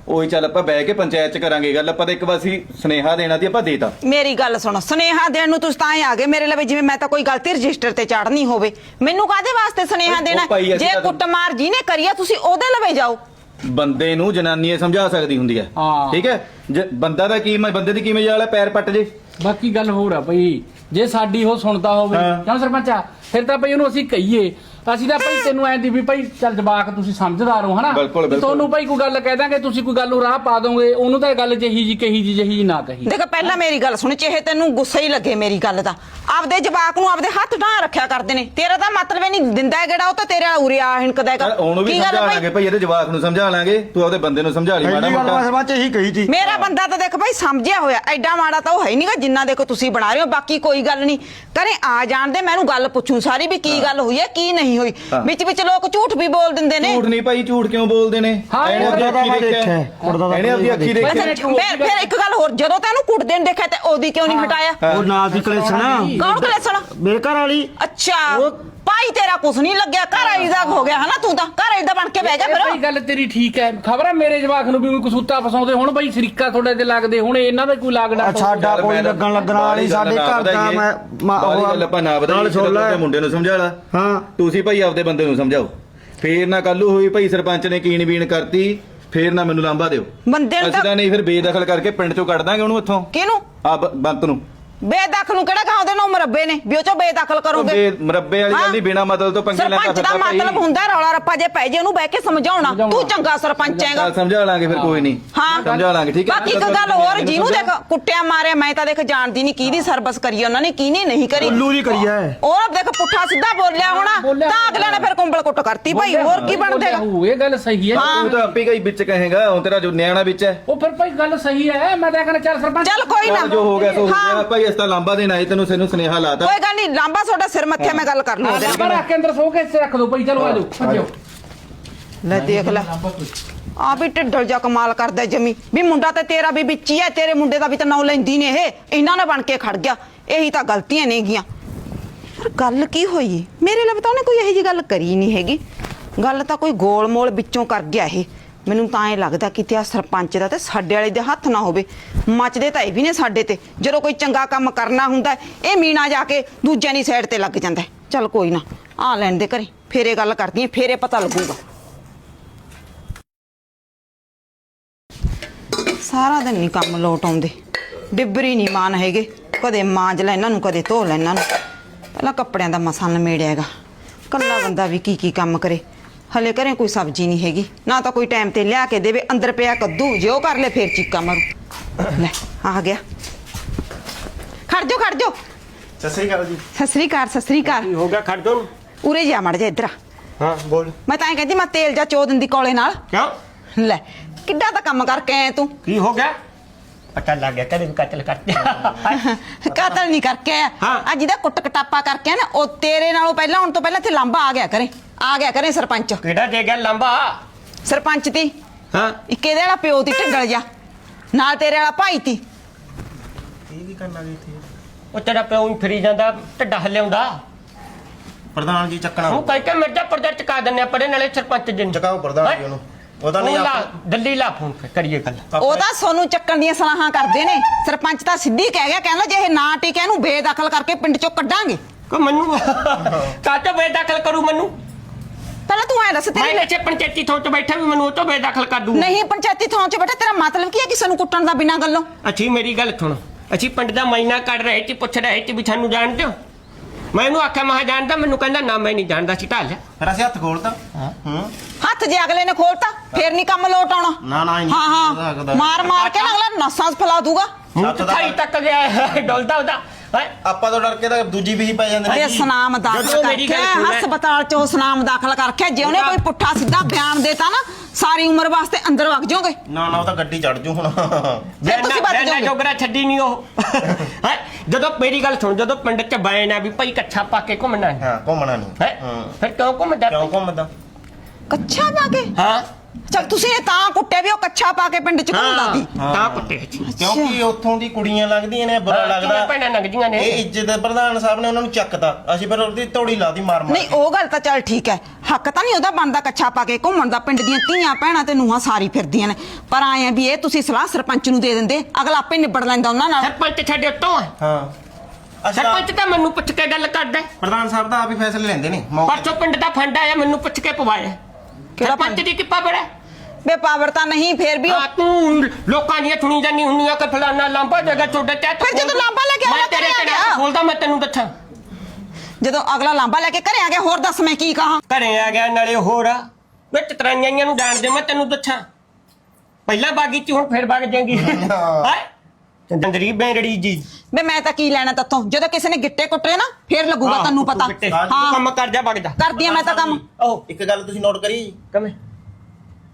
ਉਹੀ ਚੱਲ ਆਪਾਂ ਬਹਿ ਕੇ ਪੰਚਾਇਤ 'ਚ ਕਰਾਂਗੇ ਗੱਲ ਆਪਾਂ ਤਾਂ ਇੱਕ ਵਾਰ ਸੀ ਸੁਨੇਹਾ ਦੇਣਾ ਤੇ ਆਪਾਂ ਦੇਤਾ। ਮੇਰੀ ਗੱਲ ਸੁਣੋ ਸੁਨੇਹਾ ਦੇਣ ਨੂੰ ਤੁਸੀਂ ਤਾਂ ਹੀ ਆ ਗਏ ਮੇਰੇ ਲਈ ਜਿਵੇਂ ਮੈਂ ਤਾਂ ਕੋਈ ਗਲਤੀ ਰਜਿਸਟਰ ਤੇ ਚਾੜਨੀ ਹੋਵੇ। ਮੈਨੂੰ ਕਾਦੇ ਵਾਸਤੇ ਸੁਨੇਹਾ ਦੇਣਾ? ਭਾਈ ਅਸੀਂ ਜੇ ਤਾਂ- ਕੁੱਟਮਾਰ ਜੀ ਨੇ ਕਰੀਆ ਤੁਸੀਂ ਉਹਦੇ ਲਵੇ ਜਾਓ। ਬੰਦੇ ਨੂੰ ਜਨਾਨੀ ਇਹ ਸਮਝਾ ਸਕਦੀ ਹੁੰਦੀ ਹੈ ਹਾਂ। ਠੀਕ ਹੈ? ਜੇ ਬੰਦਾ ਦਾ ਕੀ ਮ- ਬੰਦੇ ਦੀ ਕੀ ਮਜਾਲ ਹੈ ਪੈਰ ਪੱਟ ਜੇ? ਬਾਕੀ ਗੱਲ ਹੋਰ ਆ ਭਾਈ ਜੇ ਸਾਡੀ ਉਹ ਸੁਣਦਾ ਹੋਵੇ। ਹਾਂ। ਕਿਉਂ ਸਰਪੰਚਾ ਫਿਰ ਤਾਂ ਭਾਈ ਉਹਨੂੰ ਅਸੀਂ ਕਹੀਏ। ਅਸੀਂ ਤਾਂ ਭਾਈ ਤੈਨੂੰ ਐਂ ਦੀ ਵੀ ਭਾਈ ਚੱਲ ਜਵਾਕ ਤੁਸੀਂ ਸਮਝਦਾਰ ਹੋ ਹਨਾ ਬਿਲਕੁਲ, ਤੇ ਬਿਲਕੁਲ। ਤੁਹਾਨੂੰ ਭਾਈ ਕੋਈ ਗੱਲ ਕਹਿ ਦਾਂਗੇ ਤੁਸੀਂ ਕੋਈ ਗੱਲ ਨੂੰ ਰਾਹ ਪਾ ਦੋਗੇ ਉਹਨੂੰ ਤਾਂ ਇਹ ਗੱਲ ਜਹੀ ਜੀ ਕਹੀ ਜੀ ਜਹੀ ਜੀ ਨਾ ਕਹੀ ਦੇਖ ਪਹਿਲਾਂ ਮੇਰੀ ਗੱਲ ਸੁਣ ਚਾਹੇ ਤੈਨੂੰ ਗੁੱਸਾ ਹੀ ਲੱਗੇ ਮੇਰੀ ਗੱਲ ਦਾ ਆਪਦੇ ਜਵਾਕ ਨੂੰ ਆਪਦੇ ਹੱਥ ਢਾਂ ਰੱਖਿਆ ਕਰਦੇ ਨੇ? ਤੇਰਾ ਤਾਂ ਮਤਲਬ ਹੀ ਨਹੀਂ ਦਿੰਦਾ ਜਿਹੜਾ ਉਹ ਤਾਂ ਤੇਰਾ ਉਰੇ ਆ ਹਿਣਕਦਾ ਹੈਗਾ। ਉਹਨੂੰ ਵੀ ਕੀ ਗੱਲ ਸਮਝਾ ਭਾਈ? ਲਾਂਗੇ ਭਾਈ ਇਹਦੇ ਜਵਾਕ ਨੂੰ ਸਮਝਾ ਲਾਂਗੇ ਤੂੰ ਆਪਦੇ ਬੰਦੇ ਨੂੰ ਸਮਝਾ ਲਈ ਮਾੜਾ ਪਹਿਲੀ ਗੱਲ ਮੈਂ ਮੋਟਾ ਸਰਪੰਚ ਇਹੀ ਕਹੀ ਸੀ। ਮੇਰਾ ਬੰਦਾ ਤਾਂ ਦੇਖ ਭਾਈ ਸਮਝਿਆ ਹੋਇਆ। ਐਡਾ ਮਾੜਾ ਤਾਂ ਉਹ ਹੈ ਨਹੀਂਗਾ ਜਿੰਨਾ ਦੇਖੋ ਤੁਸੀਂ ਬਣਾ ਰਹੇ ਹੋ ਬਾਕੀ ਕੋਈ ਗੱਲ ਨਹੀਂ। ਕਰੇ ਆ ਜਾਣ ਦੇ ਮੈਨੂੰ ਗੱਲ ਪੁੱਛੂ ਸਾਰੀ ਵੀ ਕੀ ਗੱਲ ਹੋਈ ਹੈ ਕੀ ਨਹੀਂ ਹੋਈ। ਹਾਂ। ਵਿੱਚ ਵਿੱਚ ਲੋਕ ਝੂਠ ਵੀ ਬੋਲ ਦਿੰਦੇ ਨੇ। ਝੂਠ ਨਹੀਂ ਭਾਈ ਝੂਠ ਕਿਉਂ ਬੋਲਦੇ ਨੇ? ਹਾਂ, ਇਹਨੇ ਆਪਣੀ ਅੱਖੀ ਦੇਖਿਆ। ਦੇਖਿਆ, ਕੁੜਦਾ ਤਾਂ ਇਹਨੇ ਆਪਣੀ ਅੱਖੀ ਦੇਖਿਆ। ਫਿਰ ਫਿਰ ਇੱਕ ਗੱਲ ਹੋਰ ਜਦੋਂ ਤੈਨੂੰ ਕੁੱਟਦੇ ਨੇ ਦੇਖਿਆ ਤੇ ਉਹਦੀ ਕਿਉਂ ਨਹੀਂ ਹਟਾਇਆ? ਉਹ ਨਾਲ ਦੀ ਕਲੇਸ਼ਣ? ਕੌਣ ਕਲੇਸਣ? ਮੇਰੇ ਘਰ ਵਾਲੀ। ਅੱਛਾ। ਭਾਈ ਤੇਰਾ ਕੁਛ ਨਹੀਂ ਲੱਗਿਆ ਘਰ ਆਈ ਦਾ ਹੋ ਗਿਆ ਹਨਾ ਤੂੰ ਤਾਂ? ਘਰ ਆਈ ਦਾ ਬਣ ਕੇ ਬਹਿ ਗਿਆ ਇਹ ਭਾਈ ਫਿਰ ਗੱਲ ਤੇਰੀ ਠੀਕ ਹੈ। ਖਬਰ ਹੈ ਮੇਰੇ ਜਵਾਕ ਨੂੰ ਵੀ ਕੋਈ ਕਸੂਤਾ ਫਸਾਉਂਦੇ ਹੁਣ ਭਾਈ ਸ਼ਰੀਕਾ ਤੁਹਾਡੇ ਤੇ ਲੱਗਦੇ ਹੁਣ ਇਹਨਾਂ ਦਾ ਕੋਈ ਲਾਗੜਾ ਆ ਸਾਡਾ ਕੋਈ ਲੱਗਣ ਲੱਗਣਾ ਵਾਲੀ ਸਾਡੇ ਘਰ ਦਾ ਮੈਂ ਮਾ- ਬਾਹਲੀ ਗੱਲ ਆਪਾਂ ਨਾ ਨਾਲ ਸੁਣ ਲੈ। ਮੁੰਡੇ ਨੂੰ ਸਮਝਾ ਲਾ। ਹਾਂ। ਤੁਸੀਂ ਭਾਈ ਆਪਦੇ ਬੰਦੇ ਨੂੰ ਸਮਝਾਓ। ਫੇਰ ਨਾ ਕੱਲੂ ਹੋਈ ਭਾਈ ਸਰਪੰਚ ਨੇ ਕੀਣ ਬੀਣ ਕਰਤੀ ਫੇਰ ਨਾ ਮੈਨੂੰ ਲਾਂਭਾ ਦਿਓ। ਬੰਦੇ ਨੂੰ ਅਸੀਂ ਤਾਂ ਤਾਂ ਨਹੀਂ ਫਿਰ ਬੇਦਖਲ ਕਰਕੇ ਪਿੰਡ ਚੋਂ ਕੱਢ ਦਾਂਗੇ ਉਹਨੂੰ ਇੱਥੋਂ। ਕਿਹਨੂੰ? ਆ ਬ- ਬੰਤ ਨੂੰ। ਬੇਦਖਲ ਨੂੰ ਕਿਹੜਾ ਖਾਉਂਦੇ ਨੇ ਉਹ ਮਰੱਬੇ ਨੇ? ਵੀ ਉਹ ਚੋਂ ਬੇਦਖਲ ਕਰੋਗੇ। ਬੇ- ਮੁਰੱਬੇ ਵਾਲੀ ਗੱਲ ਨਹੀਂ, ਬਿਨਾਂ ਮਤਲਬ ਤੋਂ ਪੰਗੇ ਲੈਂਦਾ ਸਰਪੰਚ ਦਾ ਫਿਰਦਾ ਭਾਈ। ਮਤਲਬ ਹੁੰਦਾ ਰੌਲਾ ਰੱਪਾ ਜੇ ਪੈ ਜੇ ਉਹਨੂੰ ਬਹਿ ਕੇ ਸਮਝਾਉਣਾ ਤੂੰ ਚੰਗਾ ਸਰਪੰਚ ਹੈਗਾ। ਚੱਲ ਸਮਝਾ ਲਾਂਗੇ ਫਿਰ ਕੋਈ ਨਹੀਂ। ਹਾਂ। ਸਮਝਾ ਲਾਂਗੇ ਠੀਕ ਹੈ। ਬਾਕੀ ਇੱਕ ਗੱਲ ਹੋਰ ਜਿਹਨੂੰ ਦੇਖ ਕੁੱਟਿਆ ਮਾਰਿਆ ਮੈਂ ਤਾਂ ਦੇਖ ਜਾਣਦੀ ਨਹੀਂ ਕਿਹਦੀ ਸਰਵਿਸ ਕਰੀ ਉਹਨਾਂ ਨੇ ਕਿਹਨੇ ਨਹੀਂ ਕਰੀ। ਉੱਲੂ ਦੀ ਕਰੀ ਐ ਉਹ ਦੇਖ ਪੁੱਠਾ ਸਿੱਧਾ ਬੋਲਿਆ ਹੋਣਾ ਬੋਲਿਆ ਤਾਂ ਅਗਲੇ ਨੇ ਫਿਰ ਕੁੰਬਲ ਕੁੱਟ ਕਰਤੀ ਭਾਈ ਹੋਰ ਕੀ ਬਣਦੇਗਾ ਇਹ ਗੱਲ ਸਹੀ ਹੈ। ਹਾਂ। ਤੂੰ ਤਾਂ ਆਪੇ ਕਈ ਵਿੱਚ ਕਹੇਗਾ ਹੁਣ ਤੇਰਾ ਜੋ ਨਿਆਣਾ ਵਿੱਚ ਹੈ। ਉਹ ਫਿਰ ਭਾਈ ਗੱਲ ਸਹੀ ਹੈ ਮੈਂ ਤਾਂ ਕਹਿੰਦਾ ਚੱਲ ਸਰਪੰਚ। ਚੱਲ ਕੋਈ ਨਾ। ਜੋ ਹੋ ਗਿਆ ਸੋ ਹੋ ਹਾਂ। ਗਿਆ ਭਾਈ ਇਸ ਤਾਂ ਲਾਂਬਾ ਦੇਣ ਆਏ ਤੈਨੂੰ ਸਾਨੂੰ ਸੁਨੇਹਾ ਲਾਤਾ। ਕੋਈ ਗੱਲ ਨਹੀਂ ਲਾਂਬਾ ਤੁਹਾਡਾ ਸਿਰ ਮੱਥੇ ਮੈਂ ਗੱਲ ਕਰ ਲੂ ਉਹਦੇ ਰੱਖ ਕੇ ਅੰਦਰ ਸੋ ਕੇ ਇੱਥੇ ਰੱਖ ਦੋ ਭਾਈ ਚਲੋ ਆ ਜਾਓ ਭੱਜੋ ਲੈ ਦੇਖ ਲੈ। ਆ ਵੀ ਢਿੱਡਲ ਜਾ ਕਮਾਲ ਕਰਦਾ ਜਮੀ। ਵੀ ਮੁੰਡਾ ਤੇ ਤੇਰਾ ਵੀ ਵਿੱਚ ਹੀ ਹੈ ਤੇਰੇ ਮੁੰਡੇ ਦਾ ਵੀ ਤਾਂ ਨਾਂ ਲੈਂਦੀ ਨੇ ਇਹ। ਇਹਨਾਂ ਨੇ ਬਣ ਕੇ ਖੜ ਗਿਆ। ਇਹੀ ਤਾਂ ਗਲਤੀਆਂ ਨੇਗੀਆਂ। ਪਰ ਗੱਲ ਕੀ ਹੋਈ ਮੇਰੇ ਲਈ ਤਾਂ ਉਹਨੇ ਕੋਈ ਇਹੋ ਜੀ ਗੱਲ ਕਰੀ ਨਹੀਂ ਹੈਗੀ। ਗੱਲ ਤਾਂ ਕੋਈ ਗੋਲ-ਮੋਲ ਵਿੱਚੋਂ ਕਰ ਗਿਆ ਇਹ। ਮੈਨੂੰ ਤਾਂ ਐ ਲੱਗਦਾ ਕਿ ਤੇ ਸਰਪੰਚ ਦਾ ਤੇ ਸਾਡੇ ਵਾਲੇ ਦੇ ਹੱਥ ਨਾ ਹੋਵੇ। ਮੱਚਦੇ ਤਾਂ ਇਹ ਵੀ ਨੇ ਸਾਡੇ ਤੇ। ਜਦੋਂ ਕੋਈ ਚੰਗਾ ਕੰਮ ਕਰਨਾ ਹੁੰਦਾ ਇਹ ਮੀਣਾ ਜਾ ਕੇ ਦੂਜਿਆਂ ਦੀ ਸਾਈਡ ਤੇ ਲੱਗ ਜਾਂਦਾ ਚੱਲ ਕੋਈ ਨਾ ਆ ਲੈਣ ਦੇ ਘਰੇ। ਫੇਰੇ ਗੱਲ ਕਰਦੀ ਆਂ, ਫੇਰੇ ਪਤਾ ਲੱਗੂਗਾ। ਸਾਰਾ ਦਿਨ ਨਹੀਂ ਕੰਮ ਲੋਟ ਆਉਂਦੇ। ਡਿੱਬਰੀ ਨਹੀਂ ਮਾਨ ਹੈਗੇ। ਕਦੇ ਮਾਂਜ ਲੈ ਇਹਨਾਂ ਨੂੰ ਕਦੇ ਧੋ ਲੈ ਇਹਨਾਂ ਨੂੰ। ਪਹਿਲਾਂ ਕੱਪੜਿਆਂ ਦਾ ਮਸਾਂ ਨਮੇੜਿਆ ਹੈਗਾ। ਕੱਲਾ ਬੰਦਾ ਵੀ ਕੀ ਕੀ ਕੰਮ ਕਰੇ। ਹਲੇ ਘਰੇ ਕੋਈ ਸਬਜ਼ੀ ਨਹੀਂ ਹੈਗੀ। ਨਾ ਤਾਂ ਕੋਈ ਟਾਈਮ ਤੇ ਲਿਆ ਕੇ ਦੇਵੇ ਅੰਦਰ ਪਿਆ ਕੱਦੂ ਜੇ ਉਹ ਕਰ ਲੈ ਫੇਰ ਚੀਕਾ ਮਾਰੂ। ਲੈ ਆ ਗਿਆ। ਖੜ ਜਾ ਖੜ ਜਾ ਸਤਿ ਸ੍ਰੀ ਅਕਾਲ ਜੀ। ਸਤਿ ਸ੍ਰੀ ਅਕਾਲ ਸਤਿ ਸ੍ਰੀ ਅਕਾਲ। ਹੋ ਗਿਆ? ਖੜ ਦੋ ਉਰੇ ਜਾ ਮੜ ਜਾ ਇੱਧਰ ਆ। ਹਾਂ ਬੋਲ। ਮੈਂ ਤਾਂ ਐਂ ਕਹਿੰਦੀ ਮੈਂ ਤੇਲ ਜਾ ਚੋ ਦਿੰਦੀ ਕੋਲੇ ਨਾਲ। ਕਿਉਂ? ਲੈ ਕਿੱਡਾ ਤਾਂ ਕੰਮ ਕਰਕੇ ਆਇਆ ਤੂੰ? ਕੀ ਹੋ ਗਿਆ? ਪਤਾ ਲੱਗ ਗਿਆ ਕਦੇ ਵੀ ਕਤਲ ਕਰਤੇ ਕਤਲ ਨਹੀਂ ਕਰਕੇ ਆਇਆ। ਹਾਂ। ਅੱਜ ਜਿਹਦਾ ਕੁੱਟ ਕਟਾਪਾ ਕਰਕੇ ਆਇਆ ਨਾ ਉਹ ਤੇਰੇ ਨਾਲੋਂ ਪਹਿਲਾਂ ਹੁਣ ਤੋਂ ਪਹਿਲਾਂ ਇੱਥੇ ਲਾਂਬਾ ਆ ਗਿਆ ਕਰੇ ਆ ਗਿਆ ਕਰੇ ਸਰਪੰਚ। ਕਿਹੜਾ ਦੇ ਗਿਆ ਲੰਬਾ? ਸਰਪੰਚ ਤੀ। ਹਾਂ। ਇੱਕ ਇਹਦੇ ਵਾਲਾ ਪਿਓ ਤੀ ਢਿੱਡਲ ਜਾ ਨਾਲ ਤੇਰੇ ਵਾਲਾ ਭਾਈ ਤੀ। ਉਹ ਤੇਰਾ ਪਿਓ ਹੀ ਫਿਰੀ ਜਾਂਦਾ ਢੱਡਾ ਹਲਿਆਉਂਦਾ ਪ੍ਰਧਾਨ ਜੀ ਚੱਕਣਾ। ਉਹ ਕਹਿ ਕੇ ਮਿਰਜ਼ਾ ਪਰਦਾ ਚਕਾ ਦਿੰਨੇ ਆ ਪੜੇ ਨਾਲੇ ਸਰਪੰਚ ਜੀ ਨੂੰ। ਚਕਾਓ ਪ੍ਰਧਾਨ ਜੀ ਉਹਨੂੰ। ਉਹਦਾ ਨਹੀਂ ਉਹ ਲਾ, ਆਪ ਦਿੱਲੀ ਲਾ ਫੋਨ ਕਰ- ਕਰੀਏ ਗੱਲ। ਉਹ ਤਾਂ ਸੋਨੂੰ ਚੱਕਣ ਦੀਆਂ ਸਲਾਹਾਂ ਕਰਦੇ ਨੇ। ਸਰਪੰਚ ਤਾਂ ਸਿੱਧੀ ਕਹਿ ਗਿਆ ਕਹਿੰਦਾ ਜੇ ਇਹ ਨਾ ਟਿਕਿਆ ਇਹਨੂੰ ਬੇਦਖਲ ਕਰਕੇ ਪਿੰਡ ਚੋਂ ਕੱਢਾਂਗੇ। ਕੋ ਮੈਨੂੰ ਕਾਹਤੋਂ ਬੇਦਖਲ ਕਰੂ ਮੈਨੂੰ? ਪਹਿਲਾਂ ਤੂੰ ਐ ਦੱਸ ਮੈਂ ਤੇਰੀ ਇੱਥੇ ਪੰਚਾਇਤੀ ਥਾਂ ਤੇ ਬੈਠਾ ਵੀ ਮੈਨੂੰ ਉਹ ਤੋਂ ਬੇਦਖਲ ਕਰ ਦੂ। ਨਹੀਂ ਪੰਚਾਇਤੀ ਥਾਂ 'ਚ ਬੈਠਾ ਤੇਰਾ ਮਤਲਬ ਕੀ ਹੈ ਕਿਸੇ ਨੂੰ ਕੁੱਟਣ ਦਾ ਬਿਨਾਂ ਗੱਲੋਂ? ਅੱਛੀ ਮੇਰੀ ਗੱਲ ਸੁਣ। ਅਸੀਂ ਪਿੰਡ ਦਾ ਮਹੀਨਾ ਕੱਢ ਰਹੇ ਸੀ ਪੁੱਛ ਰਹੇ ਸੀ ਵੀ ਸਾਨੂੰ ਜਾਣਦੇ ਹੋ? ਮੈਂ ਇਹਨੂੰ ਆਖਿਆ ਮਹਾ ਜਾਣਦਾ ਮੈਨੂੰ ਕਹਿੰਦਾ ਨਾ ਮੈਂ ਨਹੀਂ ਜਾਣਦਾ ਸੀ ਢਾਲ ਫਿਰ ਅਸੀਂ ਹੱਥ ਖੋਲਤਾ। ਹੂੰ ਹੱਥ ਜੇ ਅਗਲੇ ਨੇ ਖੋਲਤਾ ਫੇਰ ਨਹੀਂ ਕੰਮ ਲੋਟ ਆਉਣਾ। ਨਾ, ਨਾ, ਇੰਨੀ ਹਾਂ ਹਾਂ। ਮਾਰ ਮਾਰ ਕੇ ਨਾ ਅਗਲਾ ਨਸਾਂ 'ਚ ਫੈਲਾ ਦੂਗਾ। ਮੂੰਹ ਸੱਤ ਦਾ- ਖਾਈ ਤੱਕ ਗਿਆ ਡੋਲਦਾ ਉਹਦਾ। ਹੈਂ? ਆਪਾਂ ਤੋਂ ਡਰ ਕੇ ਤਾਂ ਦੂਜੀ ਵੀ ਹੀ ਪੈ ਜਾਂਦੇ ਤੇ ਸੁਨਾਮ ਦਾਖਲ ਜਦੋਂ ਮੇਰੀ ਕਰਕੇ ਗੱਲ ਸੁਣ ਲੈ। ਹਸਪਤਾਲ 'ਚ ਸੁਨਾਮ ਦਾਖਲ ਕਰਕੇ ਜੇ ਉਹਨੇ ਕੋਈ ਪੁੱਠਾ ਸਿੱਧਾ ਬਿਆਨ ਦੇਤਾ ਨਾ ਸਾਰੀ ਉਮਰ ਵਾਸਤੇ ਅੰਦਰ ਵਗ ਜਾਓਗੇ। ਨਾ ਨਾ ਉਹ ਤਾਂ ਗੱਡੀ ਚੜ ਜੂ ਹੁਣ। ਫਿਰ ਤੁਸੀਂ ਬਚ ਜਾਓਗੇ। ਜੋਗਰਾ ਛੱਡੀ ਨਹੀਂ ਉਹ। ਹੈਂ? ਜਦੋਂ ਮੇਰੀ ਗੱਲ ਸੁਣ ਜਦੋਂ ਪਿੰਡ ਚ ਬੈਨ ਆ ਵੀ ਭਾਈ ਕੱਛਾ ਪਾ ਕੇ ਘੁੰਮਣਾ। ਹੈ ਹਾਂ ਘੁੰਮਣਾ ਨਹੀਂ ਹੈਂ? ਫਿਰ ਕਿਉਂ ਘੁੰਮਦਾ? ਕਿਉਂ ਘੁੰਮਦਾ? ਕੱਛਾ ਪਾ ਕੇ? ਹਾਂ। ਚਲ ਤੁਸੀਂ ਇਹ ਤਾਂ ਕੁੱਟਿਆ ਵੀ ਉਹ ਕੱਛਾ ਪਾ ਕੇ ਪਿੰਡ 'ਚ ਘੁੰਮਦਾ ਸੀ। ਤਾਂ ਕੁੱਟੇ ਸੀ ਕਿਉਂਕਿ ਉੱਥੋਂ ਦੀ ਕੁੜੀਆਂ ਲੱਗਦੀਆਂ ਨੇ ਬੁਰਾ ਲੱਗਦਾ। ਭੈਣਾਂ ਨੰਗਦੀਆਂ ਨੇ? ਇਹ ਇੱਜ਼ਤ ਦੇ ਪ੍ਰਧਾਨ ਸਾਹਿਬ ਨੇ ਉਹਨਾਂ ਨੂੰ ਚੱਕਤਾ। ਅਸੀਂ ਫਿਰ ਉਹਦੀ ਤੋੜੀ ਲਾਦੀ ਮਾਰ ਮਾਰ ਨਹੀਂ ਉਹ ਗੱਲ ਤਾਂ ਚੱਲ ਠੀਕ ਹੈ। ਹੱਕ ਤਾਂ ਨਹੀਂ ਉਹਦਾ ਬਣਦਾ ਕੱਛਾ ਪਾ ਕੇ ਘੁੰਮਣ ਦਾ। ਪਿੰਡ ਦੀਆਂ ਧੀਆਂ ਭੈਣਾਂ ਤੇ ਨੂੰਹਾਂ ਸਾਰੀ ਫਿਰਦੀਆਂ ਨੇ। ਪਰ ਆਏ ਆ ਵੀ ਇਹ ਤੁਸੀਂ ਸਲਾਹ ਸਰਪੰਚ ਨੂੰ ਦੇ ਦਿੰਦੇ। ਅਗਲਾ ਆਪੇ ਨਿਬੜ ਲੈਂਦਾ ਉਹਨਾਂ ਨਾਲ। ਸਰਪੰਚ ਛੱਡੇ ਉੱਤੋਂ ਹਾਂ। ਅਸੀਂ ਸਰਪੰਚ ਤਾਂ ਮੈਨੂੰ ਪੁੱਛ ਕੇ ਗੱਲ ਕਰਦਾ। ਹੈ। ਪ੍ਰਧਾਨ ਸਾਹਿਬ ਤਾਂ ਆਪ ਹੀ ਫੈਸਲੇ ਲੈਂਦੇ ਨੇ ਮੌਕੇ ਪਰਸੋਂ ਪਿੰਡ ਦਾ ਫੰਡ ਆਇਆ ਮੈਨੂੰ ਪੁੱਛ ਕੇ ਪਵਾਇਆ। ਕਿਹੜਾ ਸਰਪੰਚ? ਦੀ ਕਿੱਪਾ ਬੜਾ। ਬੇ ਪਾਵਰ ਤਾਂ ਨਹੀਂ ਫੇਰ ਵੀ ਉਹ ਆ ਤੂੰ ਲੋਕਾਂ ਦੀਆਂ ਸੁਣੀ ਜਾਂਦੀ ਹੁੰਦੀਆਂ ਕਿ ਫਲਾਨਾ ਲਾਂਬਾ ਜਗਾ ਛੋਟਾ ਤੇ ਫਿਰ ਜਦੋਂ ਲਾਂਬਾ ਲੈ ਕੇ ਮੈਂ ਆਇਆ ਤੇਰੇ ਘਰੇ ਆ ਤੇ ਗਿਆ। ਖੋਲਦਾ ਮੈਂ ਤੈਨੂੰ ਦੱਸਾਂ। ਜਦੋਂ ਅਗਲਾ ਲਾਂਬਾ ਲੈ ਕੇ ਘਰੇ ਆ ਗਿਆ ਹੋਰ ਦੱਸ ਮੈਂ ਕੀ ਕਹਾਂ? ਘਰੇ ਆ ਗਿਆ ਨਾਲੇ ਹੋਰ ਆ। ਵਿੱਚ ਤਰਾਈਆਂ ਨੂੰ ਜਾਣਦੇ ਮੈਂ ਤੈਨੂੰ ਦੱਸਾਂ। ਪਹਿਲਾਂ ਬਾਗੀ ਚ ਹੁਣ ਫੇਰ ਵਗ ਜਾਏਗੀ। ਹੈ। ਡੰਗਰੀ ਬੈਂਗੜੀ ਜੀ। ਬੇ ਮੈਂ ਤਾਂ ਕੀ ਲੈਣਾ ਤੱਤੋਂ ਜਦੋਂ ਕਿਸੇ ਨੇ ਗਿੱਟੇ ਕੁੱਟੇ ਨਾ ਫੇਰ ਲੱਗੂਗਾ ਤੈਨੂੰ ਪਤਾ। ਹਾਂ। ਹਾਂ ਕੰਮ ਕਰ ਜਾ ਵਗ ਜਾ। ਕਰਦੀ ਆ ਮੈਂ ਤਾਂ ਕੰਮ। ਉਹ ਇੱਕ ਗੱਲ ਤੁਸੀਂ ਨੋਟ ਕਰੀ। ਕਮੇ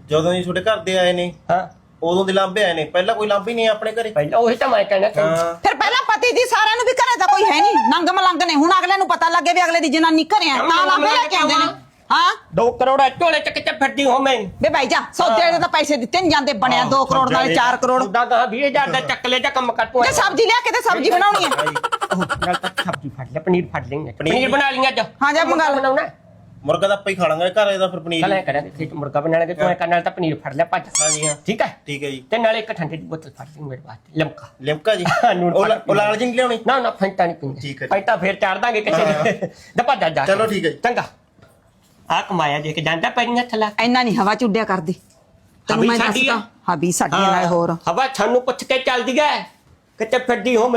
ਜਦੋਂ ਹੀ ਤੁਹਾਡੇ ਘਰ ਦੇ ਆਏ ਨੇ ਹਾਂ। ਉਦੋਂ ਦੇ ਲਾਂਬੇ ਆਏ ਨੇ ਪਹਿਲਾਂ ਕੋਈ ਲਾਂਬੇ ਨਹੀਂ ਆਪਣੇ ਘਰੇ? ਪਹਿਲਾਂ ਉਹੀ ਤਾਂ ਮੈਂ ਹਾਂ। ਫਿਰ ਪਹਿਲਾਂ ਪਤੀ ਦੀ ਸਾਰਿਆਂ ਨੂੰ ਵੀ ਘਰੇ ਤਾਂ ਕੋਈ ਹੈ ਨਹੀਂ। ਨੰਗ ਮਲੰਗ ਨੇ। ਹੁਣ ਅਗਲੇ ਨੂੰ ਪਤਾ ਲੱਗੇ ਵੀ ਅਗਲੇ ਦੀ ਜਨਾਨੀ ਘਰੇ ਆ। ਤਾਂ ਲਾਂਬੇ ਲੈ ਕੇ ਆਉਂਦੇ ਨੇ। ਹਾਂ। 2 ਕਰੋੜ ਝੋਲੇ ਚ ਕਿਤੇ ਫਿਰਦੀ ਹੋ ਮੈਂ। ਬੇ ਭਾਈ ਜਾ ਸੌਦੇ ਦੇ ਤਾਂ ਪੈਸੇ ਦਿੱਤੇ ਨਹੀਂ ਜਾਂਦੇ। ਬਣਿਆ 2 ਕਰੋੜ ਨਾਲ 4 ਕਰੋੜ। ਉਹਦਾ ਤਾਂ 20000 ਦਾ ਚੱਕ ਲੈ ਜਾ ਕੰਮ ਕਰ ਤੂੰ ਤੇ ਸਬਜ਼ੀ ਲਿਆ ਕੇ ਤੇ ਸਬਜ਼ੀ ਬਣਾਉਣੀ ਹੈ। ਨਾਲ ਤਾਂ ਸਬਜ਼ੀ ਫੜ ਲੈ ਪਨੀਰ ਫੜ ਲੈਂਗੇ ਪਨੀਰ ਬਣਾ ਲਈਆਂ ਅੱਜ। ਹਾਂ ਜਾ ਮੰਗਾ ਲਓ। ਬਣਾਉਣਾ। ਮੁਰਗਾ ਤਾਂ ਆਪਾਂ ਹੀ ਖਾ ਲਾਂਗੇ ਘਰੇ ਦਾ ਫਿਰ ਪਨੀਰ ਚਲ ਐ ਕਰਾਂਗੇ ਖੇਤ ਮੁਰਗਾ ਬਣਾ ਲਾਂਗੇ ਤੂੰ ਐ ਕਰਨ ਨਾਲ ਤਾਂ ਪਨੀਰ ਫੜ ਲੈ ਭੱਜ ਹਾਂਜੀ ਹਾਂ ਠੀਕ ਹੈ? ਠੀਕ ਹੈ ਜੀ। ਤੇ ਨਾਲੇ ਇੱਕ ਠੰਡੇ ਦੀ ਬੋਤਲ ਫੜ ਲਈ ਮੇਰੇ ਵਾਸਤੇ ਲਮਕਾ। ਲਿਮਕਾ ਜੀ? ਨੂਣ ਉਹ ਲਾ- ਕੇ ਲਾਲ ਜੀ ਨਹੀਂ ਲਿਆਉਣੀ? ਨਾ ਨਾ ਫੈਂਟਾ ਨਹੀਂ ਪੀਂਦੇ। ਠੀਕ ਹੈ। ਫੈਂਟਾ ਫੇਰ ਚਾੜ ਦਾਂਗੇ ਕਿਸੇ ਨੇ। ਦਪਾ ਜਾ ਜਾ ਚਲੋ ਠੀਕ ਹੈ ਜੀ। ਚੰਗਾ। ਆ ਕਮਾਇਆ ਦੇ ਕੇ ਜਾਂਦਾ ਪੈਰੀਆਂ ਥਲਾ ਇੰਨਾ ਨਹੀਂ ਹਵਾ ਚ ਉੱਡਿਆ ਕਰਦੀ। ਤੈਨੂੰ ਹਵੀ ਮੈਂ ਸਾਡੀ ਆ। ਦੱਸਦਾ ਹਾਂ ਵੀ ਸਾਡੀਆਂ ਨਾਲ ਹੋਰ। ਹਵਾ ਸਾਨੂੰ ਪੁੱਛ ਕੇ ਚੱਲਦੀ ਐ ਕਿਤੇ ਫਿਰਦੀ ਹੋ